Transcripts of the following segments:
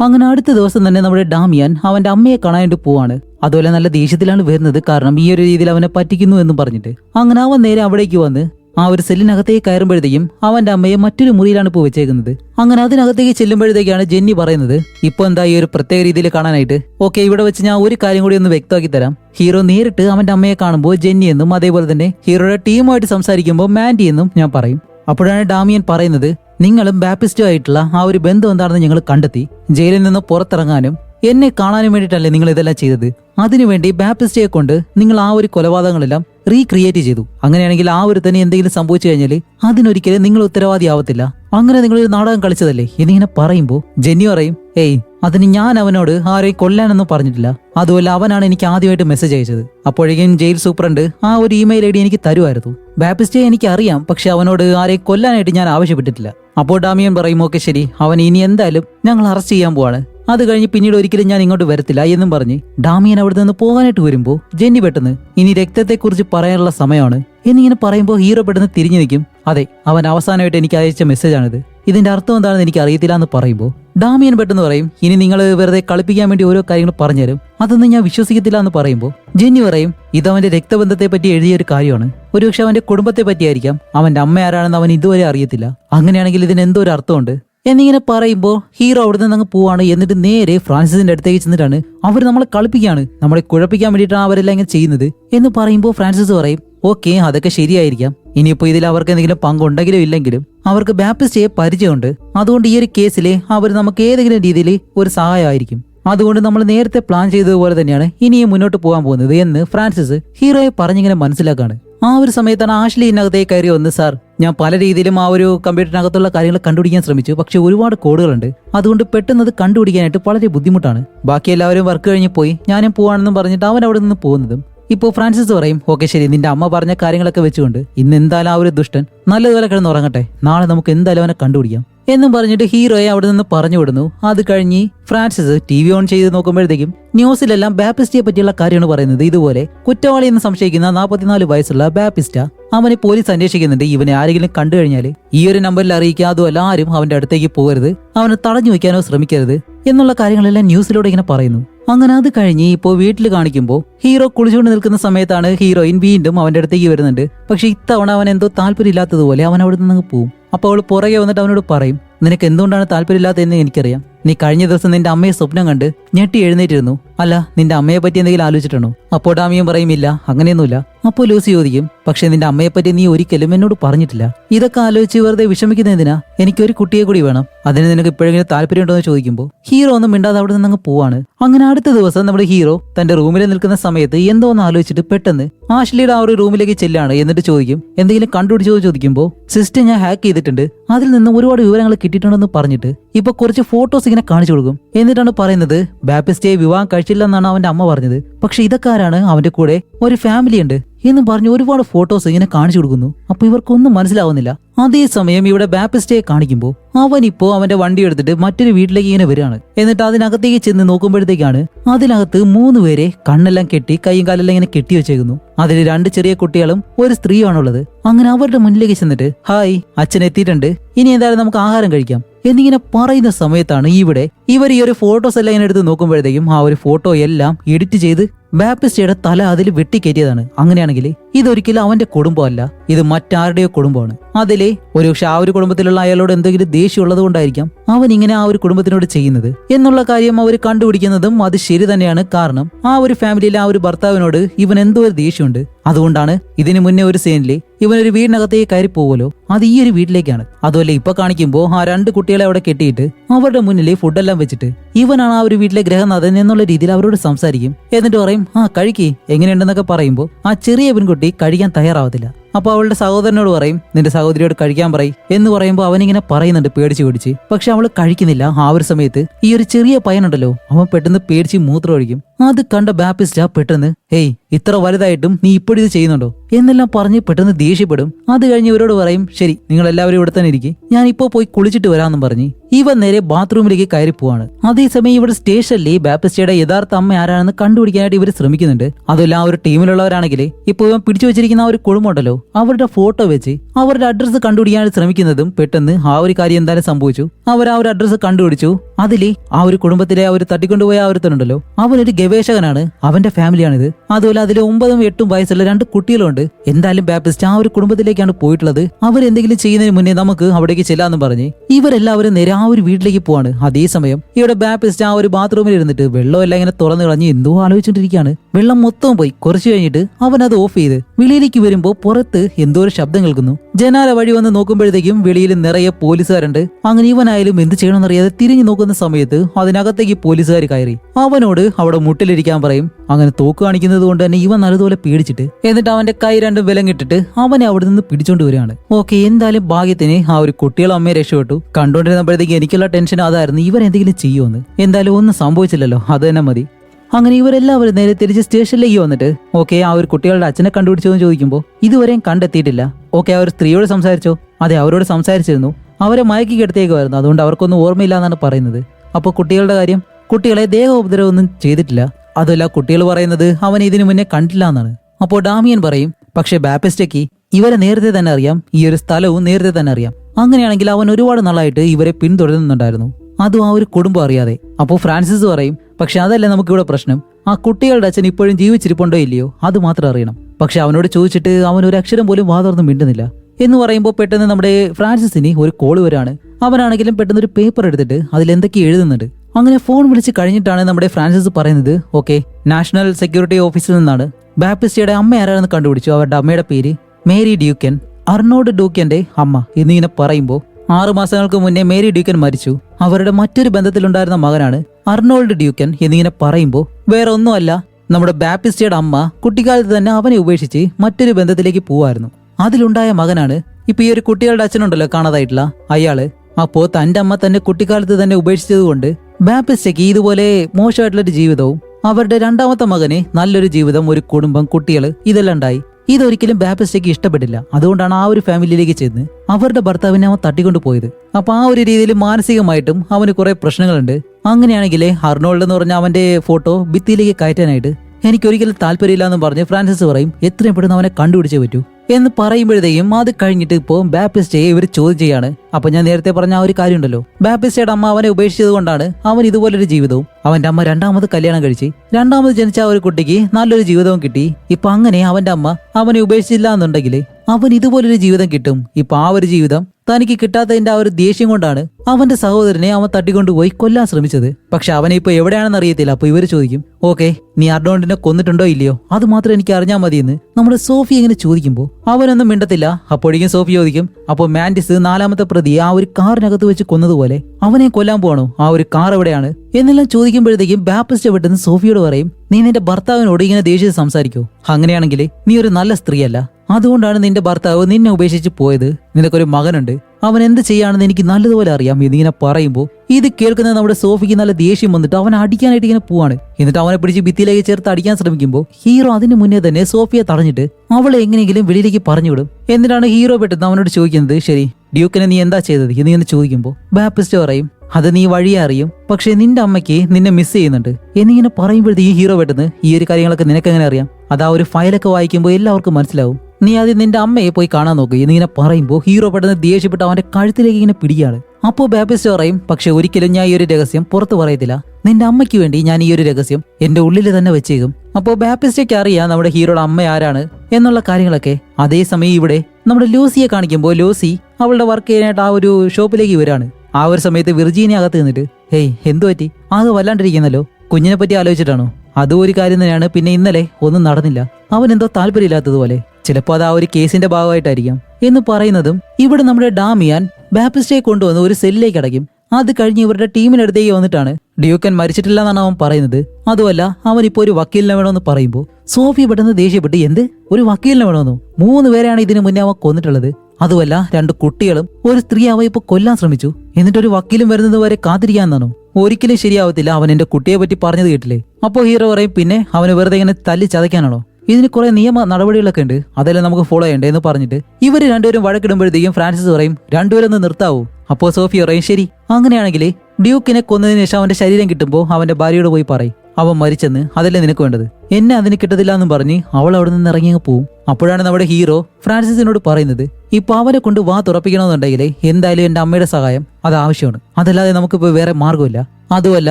അങ്ങനെ അടുത്ത ദിവസം തന്നെ നമ്മുടെ ഡാമിയാൻ അവന്റെ അമ്മയെ കാണാനായിട്ട് പോവാണ്. അതുപോലെ നല്ല ദേഷ്യത്തിലാണ് വരുന്നത് കാരണം ഈ ഒരു രീതിയിൽ അവനെ പറ്റിക്കുന്നു എന്ന് പറഞ്ഞിട്ട്. അങ്ങനെ അവൻ നേരെ അവിടേക്ക് വന്ന് ആ ഒരു സെല്ലിനകത്തേക്ക് കയറുമ്പോഴത്തേക്കും അവന്റെ അമ്മയെ മറ്റൊരു മുറിയിലാണ് ഇപ്പോൾ വെച്ചേക്കുന്നത്. അങ്ങനെ അതിനകത്തേക്ക് ചെല്ലുമ്പോഴത്തേക്കാണ് ജെന്നി പറയുന്നത് ഇപ്പൊ എന്താ ഈ ഒരു പ്രത്യേക രീതിയിൽ കാണാനായിട്ട്? ഓക്കെ ഇവിടെ വെച്ച് ഞാൻ ഒരു കാര്യം കൂടി ഒന്ന് വ്യക്തമാക്കി തരാം. ഹീറോ നേരിട്ട് അവന്റെ അമ്മയെ കാണുമ്പോൾ ജെന്നി എന്നും അതേപോലെ തന്നെ ഹീറോയുടെ ടീമുമായിട്ട് സംസാരിക്കുമ്പോൾ മാൻഡി എന്നും ഞാൻ പറയും. അപ്പോഴാണ് ഡാമിയൻ പറയുന്നത് നിങ്ങളും ബാപ്റ്റിസ്റ്റും ആയിട്ടുള്ള ആ ഒരു ബന്ധം എന്താണെന്ന് ഞങ്ങൾ കണ്ടെത്തി. ജയിലിൽ നിന്ന് പുറത്തിറങ്ങാനും എന്നെ കാണാനും വേണ്ടിയിട്ടല്ലേ നിങ്ങൾ ഇതെല്ലാം ചെയ്തത്. അതിനുവേണ്ടി ബാപ്റ്റിസ്റ്റയെ കൊണ്ട് നിങ്ങൾ ആ ഒരു കൊലപാതകങ്ങളെല്ലാം റീക്രിയേറ്റ് ചെയ്തു. അങ്ങനെയാണെങ്കിൽ ആ ഒരു തന്നെ എന്തെങ്കിലും സംഭവിച്ചു കഴിഞ്ഞാൽ അതിനൊരിക്കലും നിങ്ങൾ ഉത്തരവാദിയാവത്തില്ല. അങ്ങനെ നിങ്ങൾ ഒരു നാടകം കളിച്ചതല്ലേ? എന്നിങ്ങനെ പറയുമ്പോൾ ജെന്നി പറയും ഏയ് അതിന് ഞാൻ അവനോട് ആരെയും കൊല്ലാനൊന്നും പറഞ്ഞിട്ടില്ല. അതുപോലെ അവനാണ് എനിക്ക് ആദ്യമായിട്ട് മെസ്സേജ് അയച്ചത്. അപ്പോഴേക്കും ജയിൽ സൂപ്രണ്ട് ആ ഒരു ഇമെയിൽ ഐ ഡി എനിക്ക് തരുമായിരുന്നു. ബാപ്റ്റിസ്റ്റേ എനിക്ക് അറിയാം പക്ഷെ അവനോട് ആരെയും കൊല്ലാനായിട്ട് ഞാൻ ആവശ്യപ്പെട്ടിട്ടില്ല. അപ്പോൾ ഡാമിയൻ പറയും ഓക്കെ ശരി. അവൻ ഇനി എന്തായാലും ഞങ്ങൾ അറസ്റ്റ് ചെയ്യാൻ പോവാണ്. അത് കഴിഞ്ഞ് പിന്നീട് ഒരിക്കലും ഞാൻ ഇങ്ങോട്ട് വരത്തില്ല എന്നും പറഞ്ഞ് ഡാമിയൻ അവിടെ നിന്ന് പോകാനായിട്ട് വരുമ്പോൾ ജെന്നി പെട്ടെന്ന് ഇനി രക്തത്തെക്കുറിച്ച് പറയാനുള്ള സമയമാണ്. എന്നിങ്ങനെ പറയുമ്പോൾ ഹീറോ പെട്ടെന്ന് തിരിഞ്ഞു നിൽക്കും. അതെ അവൻ അവസാനമായിട്ട് എനിക്ക് അയച്ച മെസ്സേജാണിത് ഇതിന്റെ അർത്ഥം എന്താണെന്ന് എനിക്ക് അറിയത്തില്ല എന്ന് പറയുമ്പോൾ ഡാമിയൻ പെട്ടെന്ന് പറയും ഇനി നിങ്ങൾ വെറുതെ കളിപ്പിക്കാൻ വേണ്ടി ഓരോ കാര്യങ്ങൾ പറഞ്ഞുതരും. അതൊന്നും ഞാൻ വിശ്വസിക്കത്തില്ല എന്ന് പറയുമ്പോൾ ജെന്നി പറയും ഇത് അവന്റെ രക്തബന്ധത്തെ പറ്റി എഴുതിയ ഒരു കാര്യമാണ്. ഒരുപക്ഷെ അവന്റെ കുടുംബത്തെ പറ്റിയായിരിക്കാം. അവന്റെ അമ്മ ആരാണെന്ന് അവൻ ഇതുവരെ അറിയത്തില്ല. അങ്ങനെയാണെങ്കിൽ ഇതിന് എന്തോ ഒരു അർത്ഥമുണ്ട്. എന്നിങ്ങനെ പറയുമ്പോൾ ഹീറോ അവിടെ നിന്ന് അങ്ങ് പോവാണ്. എന്നിട്ട് നേരെ ഫ്രാൻസിസിന്റെ അടുത്തേക്ക് ചെന്നിട്ടാണ് അവർ നമ്മളെ കളിപ്പിക്കുകയാണ്. നമ്മളെ കുഴപ്പിക്കാൻ വേണ്ടിയിട്ടാണ് അവരെല്ലാം ഇങ്ങനെ ചെയ്യുന്നത്. എന്ന് പറയുമ്പോൾ ഫ്രാൻസിസ് പറയും ഓക്കെ അതൊക്കെ ശരിയായിരിക്കാം. ഇനിയിപ്പോ ഇതിൽ അവർക്ക് എന്തെങ്കിലും പങ്കുണ്ടെങ്കിലും ഇല്ലെങ്കിലും അവർക്ക് ബാപ്റ്റിസ്റ്റയെ പരിചയമുണ്ട്. അതുകൊണ്ട് ഈ ഒരു കേസിൽ അവർ നമുക്ക് ഏതെങ്കിലും രീതിയിൽ ഒരു സഹായമായിരിക്കും. അതുകൊണ്ട് നമ്മൾ നേരത്തെ പ്ലാൻ ചെയ്തതുപോലെ തന്നെയാണ് ഇനിയും മുന്നോട്ട് പോകാൻ പോകുന്നത് എന്ന് ഫ്രാൻസിസ് ഹീറോയെ പറഞ്ഞിങ്ങനെ മനസ്സിലാക്കാണ്. ആ ഒരു സമയത്താണ് ആഷ്ലി ഇതിനകത്തേക്ക് കയറി വന്ന് സാർ ഞാൻ പല രീതിയിലും ആ ഒരു കമ്പ്യൂട്ടറിനകത്തുള്ള കാര്യങ്ങൾ കണ്ടുപിടിക്കാൻ ശ്രമിച്ചു. പക്ഷെ ഒരുപാട് കോഡുകളുണ്ട്. അതുകൊണ്ട് പെട്ടെന്ന് അത് കണ്ടുപിടിക്കാനായിട്ട് വളരെ ബുദ്ധിമുട്ടാണ്. ബാക്കി എല്ലാവരും വർക്ക് കഴിഞ്ഞ് പോയി. ഞാനും പോവാണെന്നും പറഞ്ഞിട്ട് അവൻ അവിടെ നിന്ന് പോകുന്നതും ഇപ്പോൾ ഫ്രാൻസിസ് പറയും ഓക്കെ ശരി നിന്റെ അമ്മ പറഞ്ഞ കാര്യങ്ങളൊക്കെ വെച്ചുകൊണ്ട് ഇന്ന് എന്തായാലും ആ ഒരു ദുഷ്ടൻ നല്ലതുപോലെ കിടന്ന് ഉറങ്ങട്ടെ. നാളെ നമുക്ക് എന്തായാലും അവനെ കണ്ടുപിടിക്കാം. എന്നും പറഞ്ഞിട്ട് ഹീറോയെ അവിടെ നിന്ന് പറഞ്ഞു വിടുന്നു. അത് കഴിഞ്ഞ് ഫ്രാൻസിസ് ടി വി ഓൺ ചെയ്ത് നോക്കുമ്പോഴത്തേക്കും ന്യൂസിലെല്ലാം ബാപ്പിസ്റ്റിയെ പറ്റിയുള്ള കാര്യമാണ് പറയുന്നത്. ഇതുപോലെ കുറ്റവാളി എന്ന് സംശയിക്കുന്ന നാൽപ്പത്തിനാല് വയസ്സുള്ള ബാപ്പിസ്റ്റ അവനെ പോലീസ് അന്വേഷിക്കുന്നുണ്ട്. ഇവനെ ആരെങ്കിലും കണ്ടു കഴിഞ്ഞാൽ ഈ ഒരു നമ്പറിൽ അറിയിക്കുക അതുമല്ല ആരും അവന്റെ അടുത്തേക്ക് പോകരുത്. അവനെ തടഞ്ഞു വെക്കാനോ ശ്രമിക്കരുത്. എന്നുള്ള കാര്യങ്ങളെല്ലാം ന്യൂസിലൂടെ ഇങ്ങനെ പറയുന്നു. അങ്ങനെ അത് കഴിഞ്ഞ് ഇപ്പോൾ വീട്ടിൽ കാണിക്കുമ്പോൾ ഹീറോ കുളിച്ചുകൊണ്ട് നിൽക്കുന്ന സമയത്താണ് ഹീറോയിൻ വീണ്ടും അവന്റെ അടുത്തേക്ക് വരുന്നുണ്ട്. പക്ഷെ ഇത്തവണ അവൻ എന്തോ താല്പര്യമില്ലാത്തതുപോലെ അവൻ അവിടെ നിന്ന് പോവും. അപ്പോൾ അവൾ പുറകെ വന്നിട്ട് അവനോട് പറയും നിനക്ക് എന്തുകൊണ്ടാണ് താല്പര്യമില്ലാത്തതെന്ന് എനിക്കറിയാം. നീ കഴിഞ്ഞ ദിവസം നിന്റെ അമ്മയെ സ്വപ്നം കണ്ട് ഞെട്ടി എഴുന്നേറ്റിരുന്നു. അല്ല നിന്റെ അമ്മയെ പറ്റി എന്തെങ്കിലും ആലോചിച്ചിട്ടുണ്ടോ? അപ്പോൾ ഡാമിയും പറയും ഇല്ല അങ്ങനെയൊന്നുമില്ല. അപ്പോൾ ലൂസി ചോദിക്കും പക്ഷെ നിന്റെ അമ്മയെ പറ്റി നീ ഒരിക്കലും എന്നോട് പറഞ്ഞിട്ടില്ല. ഇതൊക്കെ ആലോചിച്ച് വെറുതെ വിഷമിക്കുന്നതിനാ എനിക്കൊരു കുട്ടിയെ കൂടി വേണം. അതിന് നിനക്ക് ഇപ്പോഴെങ്കിലും താല്പര്യമുണ്ടോ എന്ന് ചോദിക്കുമ്പോൾ ഹീറോ ഒന്നും മിണ്ടാതെ അവിടെ നിന്ന് അങ്ങ് പോവാണ്. അങ്ങനെ അടുത്ത ദിവസം നമ്മുടെ ഹീറോ തന്റെ റൂമിൽ നിൽക്കുന്ന സമയത്ത് എന്തോ ഒന്ന് ആലോചിച്ചിട്ട് പെട്ടെന്ന് ആഷ്ലിയുടെ ആ ഒരു റൂമിലേക്ക് ചെല്ലാണ് എന്നിട്ട് ചോദിക്കും എന്തെങ്കിലും കണ്ടുപിടിച്ചോ ചോദിക്കുമ്പോൾ സിസ്റ്റം ഞാൻ ഹാക്ക് ചെയ്തിട്ടുണ്ട്. അതിൽ നിന്ന് ഒരുപാട് വിവരങ്ങൾ കിട്ടിയിട്ടുണ്ടെന്ന് പറഞ്ഞിട്ട് ഇപ്പൊ കുറച്ച് ഫോട്ടോസ് ഇങ്ങനെ കാണിച്ചു കൊടുക്കും. എന്നിട്ടാണ് പറയുന്നത് ബാപ്പിസ്റ്റയെ വിവാഹം കഴിച്ചില്ല എന്നാണ് അവന്റെ അമ്മ പറഞ്ഞത്. പക്ഷെ ഇതൊക്കെ ആരാണ്? അവന്റെ കൂടെ ഒരു ഫാമിലി ഉണ്ട്. എന്നും പറഞ്ഞ് ഒരുപാട് ഫോട്ടോസ് ഇങ്ങനെ കാണിച്ചു കൊടുക്കുന്നു. അപ്പൊ ഇവർക്കൊന്നും മനസ്സിലാവുന്നില്ല. അതേസമയം ഇവിടെ ബാപ്പിസ്റ്റയെ കാണിക്കുമ്പോൾ അവൻ ഇപ്പോ അവന്റെ വണ്ടി എടുത്തിട്ട് മറ്റൊരു വീട്ടിലേക്ക് ഇങ്ങനെ വരികയാണ്. എന്നിട്ട് അതിനകത്തേക്ക് ചെന്ന് നോക്കുമ്പോഴത്തേക്കാണ് അതിനകത്ത് മൂന്ന് പേരെ കണ്ണെല്ലാം കെട്ടി കൈയും കാലെല്ലാം ഇങ്ങനെ കെട്ടി വെച്ചേക്കുന്നു. അതിൽ രണ്ട് ചെറിയ കുട്ടികളും ഒരു സ്ത്രീയാണുള്ളത് അങ്ങനെ അവരുടെ മുന്നിലേക്ക് ചെന്നിട്ട് ഹായ് അച്ഛൻ എത്തിയിട്ടുണ്ട്. ഇനി എന്തായാലും നമുക്ക് ആഹാരം കഴിക്കാം. എന്നിങ്ങനെ പറയുന്ന സമയത്താണ് ഇവിടെ ഇവർ ഈ ഒരു ഫോട്ടോസ് എല്ലാം ഇങ്ങനെ എടുത്ത് നോക്കുമ്പോഴത്തേക്കും ആ ഒരു ഫോട്ടോ എല്ലാം എഡിറ്റ് ചെയ്ത് ബാപ്പിസ്റ്റയുടെ തല അതിൽ വെട്ടിക്കയറ്റിയതാണ് അങ്ങനെയാണെങ്കിൽ ഇതൊരിക്കലും അവന്റെ കുടുംബമല്ല. ഇത് മറ്റാരുടെയോ കുടുംബമാണ്. അതിലെ ഒരു പക്ഷെ ആ ഒരു കുടുംബത്തിലുള്ള അയാളോട് എന്തെങ്കിലും ദേഷ്യം ഉള്ളത് കൊണ്ടായിരിക്കാം അവൻ ഇങ്ങനെ ആ ഒരു കുടുംബത്തിനോട് ചെയ്യുന്നത്. എന്നുള്ള കാര്യം അവർ കണ്ടുപിടിക്കുന്നതും അത് ശരി തന്നെയാണ്. കാരണം ആ ഒരു ഫാമിലിയിലെ ആ ഒരു ഭർത്താവിനോട് ഇവൻ എന്തോ ഒരു ദേഷ്യമുണ്ട്. അതുകൊണ്ടാണ് ഇതിനു മുന്നേ ഒരു സീനിലെ ഇവൻ ഒരു വീടിനകത്തേക്ക് കയറി പോകുമല്ലോ അത് ഈ ഒരു വീട്ടിലേക്കാണ്. അതുമല്ല ഇപ്പൊ കാണിക്കുമ്പോൾ ആ രണ്ട് കുട്ടികളെ അവിടെ കെട്ടിയിട്ട് അവരുടെ മുന്നിൽ ഫുഡെല്ലാം വെച്ചിട്ട് ഇവനാണ് ആ ഒരു വീട്ടിലെ ഗ്രഹനാഥൻ എന്നുള്ള രീതിയിൽ അവരോട് സംസാരിക്കും. എന്നിട്ട് പറയും ആ കഴിക്കേ. എങ്ങനെയുണ്ടെന്നൊക്കെ പറയുമ്പോൾ ആ ചെറിയ പെൺകുട്ടി കഴിക്കാൻ തയ്യാറാവത്തില്ല. അപ്പൊ അവളുടെ സഹോദരനോട് പറയും നിന്റെ സഹോദരിയോട് കഴിക്കാൻ പറയും എന്ന് പറയുമ്പോൾ അവനിങ്ങനെ പറയുന്നുണ്ട് പേടിച്ച് പേടിച്ച്. പക്ഷെ അവൾ കഴിക്കുന്നില്ല ആ ഒരു സമയത്ത്. ഈ ഒരു ചെറിയ പയ്യനുണ്ടല്ലോ അവൻ പെട്ടെന്ന് പേടിച്ച് മൂത്രം ഒഴിക്കും. അത് കണ്ട ബാപ്പിസ്റ്റ പെട്ടെന്ന് ഏയ് ഇത്ര വലുതായിട്ടും നീ ഇപ്പോഴിത് ചെയ്യുന്നുണ്ടോ? എന്നെല്ലാം പറഞ്ഞ് പെട്ടെന്ന് ദേഷ്യപ്പെടും. അത് കഴിഞ്ഞ് ഇവരോട് പറയും ശരി നിങ്ങൾ എല്ലാവരും ഇവിടെ തന്നെ ഇരിക്കും. ഞാൻ ഇപ്പോ പോയി കുളിച്ചിട്ട് വരാമെന്നും പറഞ്ഞ്. ഇവ നേരെ ബാത്റൂമിലേക്ക് കയറി പോവാണ്. അതേസമയം ഇവിടെ സ്റ്റേഷനിൽ ബാപ്പിസ്റ്റയുടെ യഥാർത്ഥ അമ്മ ആരാണെന്ന് കണ്ടുപിടിക്കാനായിട്ട് ഇവർ ശ്രമിക്കുന്നുണ്ട്. അതല്ല ആ ഒരു ടീമിലുള്ളവരാണെങ്കിൽ ഇപ്പൊ ഇവൻ പിടിച്ചു വെച്ചിരിക്കുന്ന ആ ഒരു കുടുംബമുണ്ടല്ലോ അവരുടെ ഫോട്ടോ വെച്ച് അവരുടെ അഡ്രസ്സ് കണ്ടുപിടിക്കാനായിട്ട് ശ്രമിക്കുന്നതും പെട്ടെന്ന് ആ ഒരു കാര്യം എന്തായാലും സംഭവിച്ചു. അവർ ആ ഒരു അഡ്രസ്സ് കണ്ടുപിടിച്ചു. അതിലെ ആ ഒരു കുടുംബത്തിലെ അവർ തട്ടിക്കൊണ്ടുപോയ ആ ഒരുത്തനുണ്ടല്ലോ. അവനൊരു ഗവേഷകനാണ്. അവന്റെ ഫാമിലിയാണിത്. അതുപോലെ അതിലെ ഒമ്പതും എട്ടും വയസ്സുള്ള രണ്ട് കുട്ടികളുണ്ട്. എന്തായാലും ബാപ്റ്റിസ്റ്റ് ആ ഒരു കുടുംബത്തിലേക്കാണ് പോയിട്ടുള്ളത്. അവരെന്തെങ്കിലും ചെയ്യുന്നതിന് മുന്നേ നമുക്ക് അവിടേക്ക് ചെല്ലാന്ന് പറഞ്ഞ് ഇവരെല്ലാവരും നേരെ ആ ഒരു വീട്ടിലേക്ക് പോവാണ്. അതേസമയം ഇവിടെ ബാപ്റ്റിസ്റ്റ് ആ ഒരു ബാത്റൂമിൽ ഇരുന്നിട്ട് വെള്ളമെല്ലാം ഇങ്ങനെ തുറന്നു കളഞ്ഞ് എന്തോ ആലോചിച്ചിട്ടിരിക്കുകയാണ് വെള്ളം മൊത്തം പോയി. കുറച്ചു കഴിഞ്ഞിട്ട് അവൻ അത് ഓഫ് ചെയ്ത് വെളിയിലേക്ക് വരുമ്പോ പുറത്ത് എന്തോ ഒരു ശബ്ദം കേൾക്കുന്നു. ജനാല വഴി വന്ന് നോക്കുമ്പോഴത്തേക്കും വെളിയിൽ നിറയെ പോലീസുകാരുണ്ട്. അങ്ങനെ ഇവനായാലും എന്ത് ചെയ്യണമെന്നറിയാതെ തിരിഞ്ഞു നോക്കുന്ന സമയത്ത് അതിനകത്തേക്ക് പോലീസുകാർ കയറി. അവനോട് അവിടെ മുട്ടിലിരിക്കാൻ പറയും. അങ്ങനെ തോക്ക് കാണിക്കുന്നത് കൊണ്ട് തന്നെ ഇവൻ നല്ലതുപോലെ പേടിച്ചിട്ട് എന്നിട്ട് അവന്റെ കൈ രണ്ടും വിലങ്ങിട്ടിട്ട് അവനെ അവിടെ നിന്ന് പിടിച്ചോണ്ട് വരികയാണ്. ഓക്കെ എന്തായാലും ഭാഗ്യത്തിന് ആ ഒരു കുട്ടികളെ അമ്മയെ രക്ഷപ്പെട്ടു. കണ്ടുകൊണ്ടിരുന്നപ്പോഴത്തേക്ക് എനിക്കുള്ള ടെൻഷൻ അതായിരുന്നു ഇവൻ എന്തെങ്കിലും ചെയ്യുമെന്ന്. എന്തായാലും ഒന്നും സംഭവിച്ചില്ലല്ലോ അത് തന്നെ മതി. അങ്ങനെ ഇവരെല്ലാവരും നേരെ തിരിച്ച് സ്റ്റേഷനിലേക്ക് വന്നിട്ട് ഓക്കെ ആ ഒരു കുട്ടികളുടെ അച്ഛനെ കണ്ടുപിടിച്ചോ? എന്ന് ചോദിക്കുമ്പോൾ ഇതുവരെയും കണ്ടെത്തിയിട്ടില്ല. ഓക്കെ ആ ഒരു സ്ത്രീയോട് സംസാരിച്ചോ? അതെ അവരോട് സംസാരിച്ചിരുന്നു. അവരെ മയക്കി കിടത്തേക്കുമായിരുന്നു അതുകൊണ്ട് അവർക്കൊന്നും ഓർമ്മയില്ല എന്നാണ് പറയുന്നത്. അപ്പോൾ കുട്ടികളുടെ കാര്യം? കുട്ടികളെ ദേഹ ഉപദ്രവമൊന്നും ചെയ്തിട്ടില്ല. അതല്ല കുട്ടികൾ പറയുന്നത് അവൻ ഇതിനു മുന്നേ കണ്ടില്ല എന്നാണ്. അപ്പോൾ ഡാമിയൻ പറയും പക്ഷേ ബാപ്പിസ്റ്റയ്ക്ക് ഇവരെ നേരത്തെ തന്നെ അറിയാം. ഈ ഒരു സ്ഥലവും നേരത്തെ തന്നെ അറിയാം. അങ്ങനെയാണെങ്കിൽ അവൻ ഒരുപാട് നാളായിട്ട് ഇവരെ പിന്തുടരുന്നുണ്ടായിരുന്നു. അതും ആ ഒരു കുടുംബം അറിയാതെ. അപ്പോൾ ഫ്രാൻസിസ് പറയും പക്ഷെ അതല്ല നമുക്കിവിടെ പ്രശ്നം? ആ കുട്ടികളുടെ അച്ഛൻ ഇപ്പോഴും ജീവിച്ചിരിപ്പുണ്ടോ ഇല്ലയോ? അത് മാത്രം അറിയണം. പക്ഷെ അവനോട് ചോദിച്ചിട്ട് അവൻ ഒരു അക്ഷരം പോലും വാതർന്ന് മിണ്ടുന്നില്ല. എന്ന് പറയുമ്പോൾ പെട്ടെന്ന് നമ്മുടെ ഫ്രാൻസിസിന് ഒരു കോൾ വരാണ്. അവനാണെങ്കിലും പെട്ടെന്ന് ഒരു പേപ്പർ എടുത്തിട്ട് അതിൽ എന്തൊക്കെ എഴുതുന്നുണ്ട്. അങ്ങനെ ഫോൺ വിളിച്ച് കഴിഞ്ഞിട്ടാണ് നമ്മുടെ ഫ്രാൻസിസ് പറയുന്നത് ഓക്കെ നാഷണൽ സെക്യൂരിറ്റി ഓഫീസിൽ നിന്നാണ്. ബാപ്റ്റിസ്റ്റിയുടെ അമ്മ ആരാണെന്ന് കണ്ടുപിടിച്ചു. അവരുടെ അമ്മയുടെ പേര് മേരി ഡ്യൂക്കൻ. അർണോഡ് ഡ്യൂക്കന്റെ അമ്മ. എന്നിങ്ങനെ പറയുമ്പോൾ ആറു മാസങ്ങൾക്ക് മുന്നേ മേരി ഡ്യൂക്കൻ മരിച്ചു. അവരുടെ മറ്റൊരു ബന്ധത്തിലുണ്ടായിരുന്ന മകനാണ് അർണോൾഡ് ഡ്യൂക്കൻ എന്നിങ്ങനെ പറയുമ്പോൾ വേറെ ഒന്നുമല്ല നമ്മുടെ ബാപ്പിസ്റ്റിയുടെ അമ്മ കുട്ടിക്കാലത്ത് തന്നെ അവനെ ഉപേക്ഷിച്ച് മറ്റൊരു ബന്ധത്തിലേക്ക് പോവായിരുന്നു. അതിലുണ്ടായ മകനാണ് ഇപ്പൊ ഈ ഒരു കുട്ടികളുടെ അച്ഛനുണ്ടല്ലോ കാണാതായിട്ടുള്ള അയാൾ. അപ്പോ തന്റെ അമ്മ തന്നെ കുട്ടിക്കാലത്ത് തന്നെ ഉപേക്ഷിച്ചതുകൊണ്ട് ബാപ്പിസ്റ്റയ്ക്ക് ഇതുപോലെ മോശമായിട്ടുള്ള ഒരു ജീവിതവും അവരുടെ രണ്ടാമത്തെ മകന് നല്ലൊരു ജീവിതം ഒരു കുടുംബം കുട്ടികൾ ഇതെല്ലാം ഉണ്ടായി. ഇതൊരിക്കലും ബാപ്പിസ്റ്റയ്ക്ക് ഇഷ്ടപ്പെട്ടില്ല. അതുകൊണ്ടാണ് ആ ഒരു ഫാമിലിയിലേക്ക് ചെന്ന് അവരുടെ ഭർത്താവിനെ അവൻ തട്ടിക്കൊണ്ടു പോയത്. അപ്പൊ ആ ഒരു രീതിയിൽ മാനസികമായിട്ടും അവന് കുറെ പ്രശ്നങ്ങളുണ്ട്. അങ്ങനെയാണെങ്കിൽ അർണോൾഡ് എന്ന് പറഞ്ഞ അവന്റെ ഫോട്ടോ ഭിത്തിയിലേക്ക് കയറ്റാനായിട്ട് എനിക്കൊരിക്കലും താല്പര്യമില്ല എന്ന് പറഞ്ഞ് ഫ്രാൻസിസ് പറയും എത്രയും പെട്ടെന്ന് അവനെ കണ്ടുപിടിച്ചേ പറ്റൂ. എന്ന് പറയുമ്പോഴത്തേക്കും അത് കഴിഞ്ഞിട്ട് ഇപ്പോൾ ബാപ്പിസ്റ്റയെ ഇവർ ചോദ്യം ചെയ്യാണ്. അപ്പൊ ഞാൻ നേരത്തെ പറഞ്ഞ ആ ഒരു കാര്യമുണ്ടല്ലോ. ബാപ്പിസ്റ്റയുടെ അമ്മ അവനെ ഉപേക്ഷിച്ചത് കൊണ്ടാണ് അവൻ ഇതുപോലൊരു ജീവിതവും അവന്റെ അമ്മ രണ്ടാമത് കല്യാണം കഴിച്ച് രണ്ടാമത് ജനിച്ച ഒരു കുട്ടിക്ക് നല്ലൊരു ജീവിതവും കിട്ടി. ഇപ്പൊ അങ്ങനെ അവന്റെ അമ്മ അവനെ ഉപേക്ഷിച്ചില്ല എന്നുണ്ടെങ്കിൽ അവൻ ഇതുപോലൊരു ജീവിതം കിട്ടും. ഇപ്പൊ ആ ഒരു ജീവിതം തനിക്ക് കിട്ടാത്തതിന്റെ ആ ഒരു ദേഷ്യം കൊണ്ടാണ് അവന്റെ സഹോദരനെ അവൻ തട്ടിക്കൊണ്ടുപോയി കൊല്ലാൻ ശ്രമിച്ചത്. പക്ഷെ അവനെ ഇപ്പൊ എവിടെയാണെന്ന് അറിയത്തില്ല. അപ്പൊ ഇവർ ചോദിക്കും ഓക്കെ നീ അർഡോണ്ടിനെ കൊന്നിട്ടുണ്ടോ ഇല്ലയോ? അത് മാത്രം എനിക്ക് അറിഞ്ഞാൽ മതിയെന്ന് നമ്മുടെ സോഫി ഇങ്ങനെ ചോദിക്കുമ്പോൾ അവനൊന്നും മിണ്ടത്തില്ല. അപ്പോഴേക്കും സോഫി ചോദിക്കും അപ്പോൾ മാൻഡിസ് നാലാമത്തെ പ്രതി ആ ഒരു കാറിനകത്ത് വെച്ച് കൊന്നതുപോലെ അവനെ കൊല്ലാൻ പോകണോ? ആ ഒരു കാർ എവിടെയാണ്? എന്നെല്ലാം ചോദിക്കുമ്പോഴത്തേക്കും ബാപ്പിസ്റ്റ് പെട്ടെന്ന് സോഫിയോട് പറയും നീ നിന്റെ ഭർത്താവിനോട് ഇങ്ങനെ ദേഷ്യത്തിൽ സംസാരിക്കോ. അങ്ങനെയാണെങ്കിൽ നീ ഒരു നല്ല സ്ത്രീയല്ല. അതുകൊണ്ടാണ് നിന്റെ ഭർത്താവ് നിന്നെ ഉപേക്ഷിച്ച് പോയത്. നിനക്കൊരു മകനുണ്ട്. അവൻ എന്ത് ചെയ്യാണെന്ന് എനിക്ക് നല്ലതുപോലെ അറിയാം. ഇതിങ്ങനെ പറയുമ്പോൾ ഇത് കേൾക്കുന്ന നമ്മുടെ സോഫിക്ക് നല്ല ദേഷ്യം വന്നിട്ട് അവൻ അടിക്കാനായിട്ട് ഇങ്ങനെ പോവാണ്. എന്നിട്ട് അവനെ പിടിച്ച് ഭിത്തിയിലേക്ക് ചേർത്ത് അടിക്കാൻ ശ്രമിക്കുമ്പോൾ ഹീറോ അതിന് മുന്നേ തന്നെ സോഫിയെ തടഞ്ഞിട്ട് അവളെ എങ്ങനെയെങ്കിലും വെളിയിലേക്ക് പറഞ്ഞുവിടും. എന്നിട്ടാണ് ഹീറോ പെട്ടെന്ന് അവനോട് ചോദിക്കുന്നത് ശരി ഡ്യൂക്കിനെ നീ എന്താ ചെയ്തത്? എന്നിങ്ങനെ ചോദിക്കുമ്പോൾ ബാപ്പിസ്റ്റ് പറയും അത് നീ വഴിയെ അറിയും. പക്ഷെ നിന്റെ അമ്മയ്ക്ക് നിന്നെ മിസ് ചെയ്യുന്നുണ്ട്. എന്നിങ്ങനെ പറയുമ്പോഴത്തെ ഈ ഹീറോ പെട്ടെന്ന് ഈ ഒരു കാര്യങ്ങളൊക്കെ നിനക്ക് എങ്ങനെ അറിയാം? അത് ആ ഒരു ഫയലൊക്കെ വായിക്കുമ്പോൾ എല്ലാവർക്കും മനസ്സിലാവും. നീ ആദ്യം നിന്റെ അമ്മയെ പോയി കാണാൻ നോക്ക്. എന്നിങ്ങനെ പറയുമ്പോൾ ഹീറോ പെട്ടെന്ന് ദേഷ്യപ്പെട്ട് അവന്റെ കഴുത്തിലേക്ക് ഇങ്ങനെ പിടിയാണ് അപ്പോൾ ബാപ്പിസ്റ്റ് പറയും പക്ഷെ ഒരിക്കലും ഞാൻ ഈ ഒരു രഹസ്യം പുറത്തു പറയത്തില്ല. നിന്റെ അമ്മയ്ക്ക് വേണ്ടി ഞാൻ ഈ ഒരു രഹസ്യം എന്റെ ഉള്ളിൽ തന്നെ വെച്ചേക്കും. അപ്പോൾ ബാപ്പിസ്റ്റയ്ക്ക് അറിയാം നമ്മുടെ ഹീറോയുടെ അമ്മ ആരാണ് എന്നുള്ള കാര്യങ്ങളൊക്കെ. അതേസമയം ഇവിടെ നമ്മുടെ ലൂസിയെ കാണിക്കുമ്പോൾ ലൂസി അവളുടെ വർക്ക് ചെയ്യാനായിട്ട് ആ ഒരു ഷോപ്പിലേക്ക് വരാണ് ആ ഒരു സമയത്ത് വിർജീനിയ അകത്ത് നിന്നിട്ട് ഹേയ് എന്തു പറ്റി? അത് വല്ലാണ്ടിരിക്കുന്നല്ലോ. കുഞ്ഞിനെ പറ്റി ആലോചിച്ചിട്ടാണോ? അതും ഒരു കാര്യം തന്നെയാണ്. പിന്നെ ഇന്നലെ ഒന്നും നടന്നില്ല. അവൻ എന്തോ താല്പര്യമില്ലാത്തതുപോലെ. ചിലപ്പോൾ അത് ആ ഒരു കേസിന്റെ ഭാഗമായിട്ടായിരിക്കാം എന്ന് പറയുന്നതും ഇവിടെ നമ്മുടെ ഡാമിയാൻ ബാപ്പിസ്റ്റയെ കൊണ്ടുവന്ന് ഒരു സെല്ലിലേക്ക് അടയ്ക്കും. അത് കഴിഞ്ഞ് ഇവരുടെ ടീമിനടുത്തേക്ക് വന്നിട്ടാണ് ഡ്യൂക്കൻ മരിച്ചിട്ടില്ല എന്നാണ് അവൻ പറയുന്നത്. അതുമല്ല അവൻ ഇപ്പോൾ ഒരു വക്കീലിനെ വേണമെന്ന് പറയുമ്പോൾ സോഫി പെട്ടെന്ന് ദേഷ്യപ്പെട്ട് എന്ത്? ഒരു വക്കീലിനെ വേണമെന്നോ? മൂന്ന് പേരെയാണ് ഇതിനു മുന്നേ അവൻ കൊന്നിട്ടുള്ളത്. അതുമല്ല രണ്ട് കുട്ടികളും ഒരു സ്ത്രീ അവ ഇപ്പൊ കൊല്ലാൻ ശ്രമിച്ചു. എന്നിട്ട് ഒരു വക്കീലും വരുന്നത് വരെ കാത്തിരിക്കാന്നാണോ ഒരിക്കലും ശരിയാവത്തില്ല അവൻ എന്റെ കുട്ടിയെ പറ്റി പറഞ്ഞത് കേട്ടില്ലേ? അപ്പോ ഹീറോ പറയും പിന്നെ അവന് വെറുതെ ഇങ്ങനെ തല്ലി ചതയ്ക്കാനാണോ? ഇതിന് കുറെ നിയമ നടപടികളൊക്കെ ഉണ്ട്. അതെല്ലാം നമുക്ക് ഫോളോ ചെയ്യണ്ടേ എന്ന് പറഞ്ഞിട്ട് ഇവർ രണ്ടുപേരും വഴക്കിടുമ്പോഴത്തേക്കും ഫ്രാൻസിസ് പറയും രണ്ടുപേരും ഒന്ന് നിർത്താവൂ. അപ്പോ സോഫി പറയും ശരി. അങ്ങനെയാണെങ്കിൽ ഡ്യൂക്കിനെ കൊന്നതിന് ശേഷം അവന്റെ ശരീരം കിട്ടുമ്പോൾ അവന്റെ ഭാര്യയോട് പോയി പറയും. അവൻ മരിച്ചെന്ന് അതല്ലേ നിനക്ക് വേണ്ടത്? എന്നെ അതിന് കിട്ടത്തില്ല എന്നും പറഞ്ഞ് അവൾ അവിടെ നിന്ന് ഇറങ്ങി പോവും. അപ്പോഴാണ് നമ്മുടെ ഹീറോ ഫ്രാൻസിസിനോട് പറയുന്നത് ഇപ്പൊ അവനെ കൊണ്ട് വാ തുറപ്പിക്കണമെന്നുണ്ടെങ്കിൽ എന്തായാലും എന്റെ അമ്മയുടെ സഹായം അത് ആവശ്യമാണ്. അതല്ലാതെ നമുക്കിപ്പോ വേറെ മാർഗമില്ല അതുമല്ല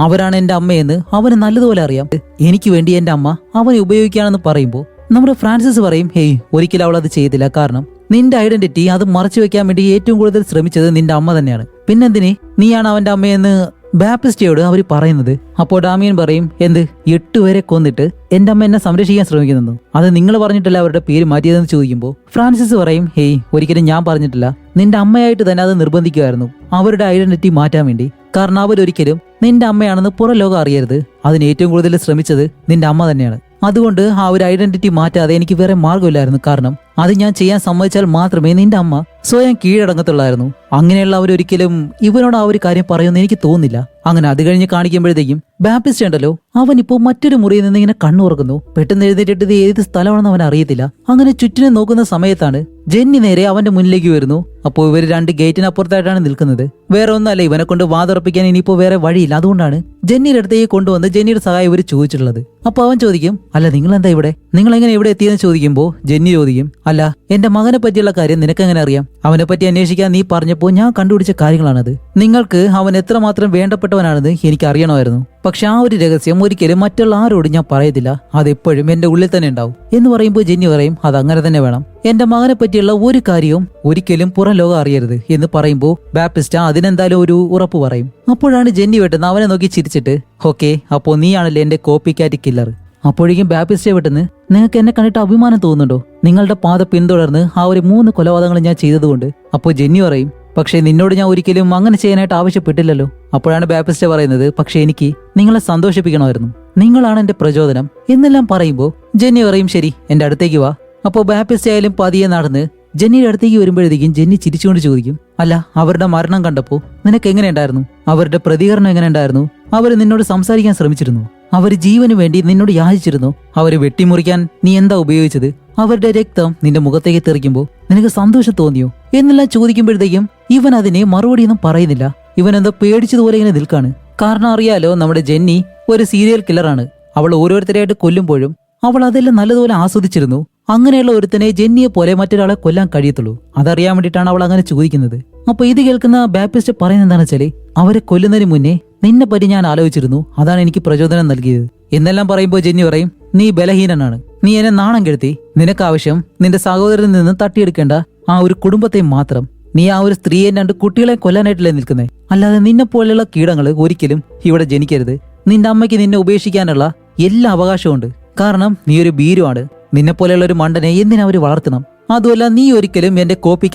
അവരാണ് എന്റെ അമ്മയെന്ന് അവന് നല്ലതുപോലെ അറിയാം. എനിക്ക് വേണ്ടി എന്റെ അമ്മ അവനെ ഉപയോഗിക്കുകയാണെന്ന് പറയുമ്പോൾ നമ്മുടെ ഫ്രാൻസിസ് പറയും ഹേയ് ഒരിക്കലും അവൾ അത് ചെയ്തില്ല കാരണം നിന്റെ ഐഡന്റിറ്റി അത് മറച്ചു വെക്കാൻ വേണ്ടി ഏറ്റവും കൂടുതൽ ശ്രമിച്ചത് നിന്റെ അമ്മ തന്നെയാണ്. പിന്നെന്തിനെ? നീയാണ് അവന്റെ അമ്മയെന്ന് ബാപ്പിസ്റ്റിയോട് അവർ പറയുന്നത് അപ്പോൾ ഡാമിയൻ പറയും എന്ത്? എട്ട് പേരെ കൊന്നിട്ട് എന്റെ അമ്മ എന്നെ സംരക്ഷിക്കാൻ ശ്രമിക്കുന്നു അത് നിങ്ങൾ പറഞ്ഞിട്ടല്ല അവരുടെ പേര് മാറ്റിയതെന്ന് ചോദിക്കുമ്പോൾ ഫ്രാൻസിസ് പറയും ഹേയ് ഒരിക്കലും ഞാൻ പറഞ്ഞിട്ടില്ല. നിന്റെ അമ്മയായിട്ട് തന്നെ അത് നിർബന്ധിക്കുമായിരുന്നു. അവരുടെ ഐഡന്റിറ്റി മാറ്റാൻ വേണ്ടി. കാരണം അവരൊരിക്കലും നിന്റെ അമ്മയാണെന്ന് പുറം ലോകം അറിയരുത്. അതിന് ഏറ്റവും കൂടുതൽ ശ്രമിച്ചത് നിന്റെ അമ്മ തന്നെയാണ്. അതുകൊണ്ട് ആ ഒരു ഐഡന്റിറ്റി മാറ്റാതെ എനിക്ക് വേറെ മാർഗമില്ലായിരുന്നു കാരണം അത് ഞാൻ ചെയ്യാൻ സമ്മതിച്ചാൽ മാത്രമേ നിന്റെ അമ്മ സ്വയം കീഴടങ്ങത്തുള്ളായിരുന്നു. അങ്ങനെയുള്ള അവരൊരിക്കലും ഇവനോട് ആ ഒരു കാര്യം പറയുമെന്ന് എനിക്ക് തോന്നുന്നില്ല. അങ്ങനെ അത് കഴിഞ്ഞ് കാണിക്കുമ്പോഴത്തേക്കും ബാപ്റ്റിസ്റ്റ് ഉണ്ടല്ലോ. അവൻ ഇപ്പോൾ മറ്റൊരു മുറിയിൽ നിന്ന് ഇങ്ങനെ കണ്ണുറക്കുന്നു പെട്ടെന്ന് എഴുന്നേറ്റിട്ട് ഇത് ഏത് സ്ഥലമാണെന്ന് അവൻ അറിയത്തില്ല. അങ്ങനെ ചുറ്റിനെ നോക്കുന്ന സമയത്താണ് ജെന്നി നേരെ അവന്റെ മുന്നിലേക്ക് വരുന്നു. അപ്പോൾ ഇവർ രണ്ട് ഗേറ്റിനപ്പുറത്തായിട്ടാണ് നിൽക്കുന്നത്. വേറെ ഒന്നല്ല ഇവനെ കൊണ്ട് വാതുറപ്പിക്കാൻ ഇനിയിപ്പോ വേറെ വഴിയില്ല. അതുകൊണ്ടാണ് ജെന്നിയുടെ അടുത്തേക്ക് കൊണ്ടുവന്ന് ജെന്നിയുടെ സഹായം ഇവർ ചോദിച്ചിട്ടുള്ളത്. അപ്പോൾ അവൻ ചോദിക്കും അല്ല നിങ്ങൾ എന്താ ഇവിടെ? നിങ്ങൾ എങ്ങനെ ഇവിടെ എത്തിയെന്ന് ചോദിക്കുമ്പോൾ ജെന്നി ചോദിക്കും അല്ല എന്റെ മകനെ പറ്റിയുള്ള കാര്യം നിനക്ക് എങ്ങനെ അറിയാം? അവനെ പറ്റി അന്വേഷിക്കാൻ നീ പറഞ്ഞപ്പോൾ ഞാൻ കണ്ടുപിടിച്ച കാര്യങ്ങളാണത്. നിങ്ങൾക്ക് അവൻ എത്രമാത്രം വേണ്ടപ്പെട്ടവനാണെന്ന് എനിക്ക് അറിയണമായിരുന്നു പക്ഷെ ആ ഒരു രഹസ്യം ഒരിക്കലും മറ്റുള്ള ആരോടും ഞാൻ പറയത്തില്ല. അതെപ്പോഴും എന്റെ ഉള്ളിൽ തന്നെ ഉണ്ടാവും. എന്ന് പറയുമ്പോൾ ജെന്നി പറയും അത് അങ്ങനെ തന്നെ വേണം. എന്റെ മകനെ പറ്റിയുള്ള ഒരു കാര്യവും ഒരിക്കലും പുറം ലോകം അറിയരുത് എന്ന് പറയുമ്പോൾ ബാപ്റ്റിസ്റ്റ് അതിനെന്തായാലും ഒരു ഉറപ്പ് പറയും. അപ്പോഴാണ് ജെന്നി വെട്ടുന്ന അവനെ നോക്കി ചിരിച്ചിട്ട് ഓക്കെ അപ്പോ നീയാണല്ലേ എന്റെ കോപ്പി കാറ്റ് കില്ലർ അപ്പോഴേക്കും ബാപ്റ്റിസ്റ്റെ വെട്ടുന്ന് നിങ്ങൾക്ക് എന്നെ കണ്ടിട്ട് അഭിമാനം തോന്നുന്നുണ്ടോ? നിങ്ങളുടെ പാത പിന്തുടർന്ന് ആ ഒരു മൂന്ന് കൊലപാതകങ്ങൾ ഞാൻ ചെയ്തതുകൊണ്ട്. അപ്പോൾ ജെന്നി പറയും പക്ഷേ നിന്നോട് ഞാൻ ഒരിക്കലും അങ്ങനെ ചെയ്യാനായിട്ട് ആവശ്യപ്പെട്ടില്ലല്ലോ. അപ്പോഴാണ് ബാപ്പിസ്റ്റ് പറയുന്നത് പക്ഷേ എനിക്ക് നിങ്ങളെ സന്തോഷിപ്പിക്കണമായിരുന്നു. നിങ്ങളാണ് എന്റെ പ്രചോദനം. എന്നെല്ലാം പറയുമ്പോൾ ജെന്നി പറയും ശരി എന്റെ അടുത്തേക്ക് വാ. അപ്പോൾ ബാപ്പിസ്റ്റ് ആയാലും പതിയെ നടന്ന് ജെന്നിയുടെ അടുത്തേക്ക് വരുമ്പോഴത്തേക്കും ജെന്നി ചിരിച്ചുകൊണ്ട് ചോദിക്കും അല്ല അവരുടെ മരണം കണ്ടപ്പോ നിനക്ക് എങ്ങനെയുണ്ടായിരുന്നു അവരുടെ പ്രതികരണം എങ്ങനെയുണ്ടായിരുന്നു അവർ നിന്നോട് സംസാരിക്കാൻ ശ്രമിച്ചിരുന്നു. അവർ ജീവന് വേണ്ടി നിന്നോട് യാചിച്ചിരുന്നു. അവരെ വെട്ടിമുറിക്കാൻ നീ എന്താ ഉപയോഗിച്ചത്? അവരുടെ രക്തം നിന്റെ മുഖത്തേക്ക് തെറിക്കുമ്പോൾ നിനക്ക് സന്തോഷം തോന്നിയോ? എന്നെല്ലാം ചോദിക്കുമ്പോഴത്തേക്കും ഇവൻ അതിനെ മറുപടിയൊന്നും പറയുന്നില്ല. ഇവൻ എന്തോ പേടിച്ചതുപോലെ ഇങ്ങനെ നിൽക്കാണ്. കാരണം അറിയാലോ നമ്മുടെ ജെന്നി ഒരു സീരിയൽ കില്ലറാണ് അവൾ ഓരോരുത്തരെയായിട്ട് കൊല്ലുമ്പോഴും അവൾ അതെല്ലാം നല്ലതുപോലെ ആസ്വദിച്ചിരുന്നു. അങ്ങനെയുള്ള ഒരുത്തനെ ജെന്നിയെ പോലെ മറ്റൊരാളെ കൊല്ലാൻ കഴിയത്തുള്ളൂ. അതറിയാൻ വേണ്ടിയിട്ടാണ് അവൾ അങ്ങനെ ചോദിക്കുന്നത്. അപ്പൊ ഇത് കേൾക്കുന്ന ബാപ്റ്റിസ്റ്റ് പറയുന്നത് എന്താണെന്ന് വെച്ചാൽ അവരെ കൊല്ലുന്നതിന് മുന്നേ നിന്നെ പറ്റി ഞാൻ ആലോചിച്ചിരുന്നു. അതാണ് എനിക്ക് പ്രചോദനം നൽകിയത്. എന്നെല്ലാം പറയുമ്പോൾ ജെന്നി പറയും നീ ബലഹീനനാണ്. നീ എന്നെ നാണം കെടുത്തി. നിനക്ക് ആവശ്യം നിന്റെ സഹോദരനിൽ നിന്ന് തട്ടിയെടുക്കേണ്ട ആ ഒരു കുടുംബത്തെ മാത്രം നീ ആ ഒരു സ്ത്രീയെ രണ്ട് കുട്ടികളെ കൊല്ലാനായിട്ടല്ലേ നിൽക്കുന്നേ? അല്ലാതെ നിന്നെ പോലെയുള്ള കീടങ്ങൾ ഒരിക്കലും ഇവിടെ ജനിക്കരുത്. നിന്റെ അമ്മയ്ക്ക് നിന്നെ ഉപേക്ഷിക്കാനുള്ള എല്ലാ അവകാശമുണ്ട് കാരണം നീ ഒരു ഭീരുവാണ്. നിന്നെ പോലെയുള്ള ഒരു മണ്ടനെ എന്തിനാ അവർ വളർത്തണം? അതുമല്ല നീ ഒരിക്കലും എന്റെ കോപ്പി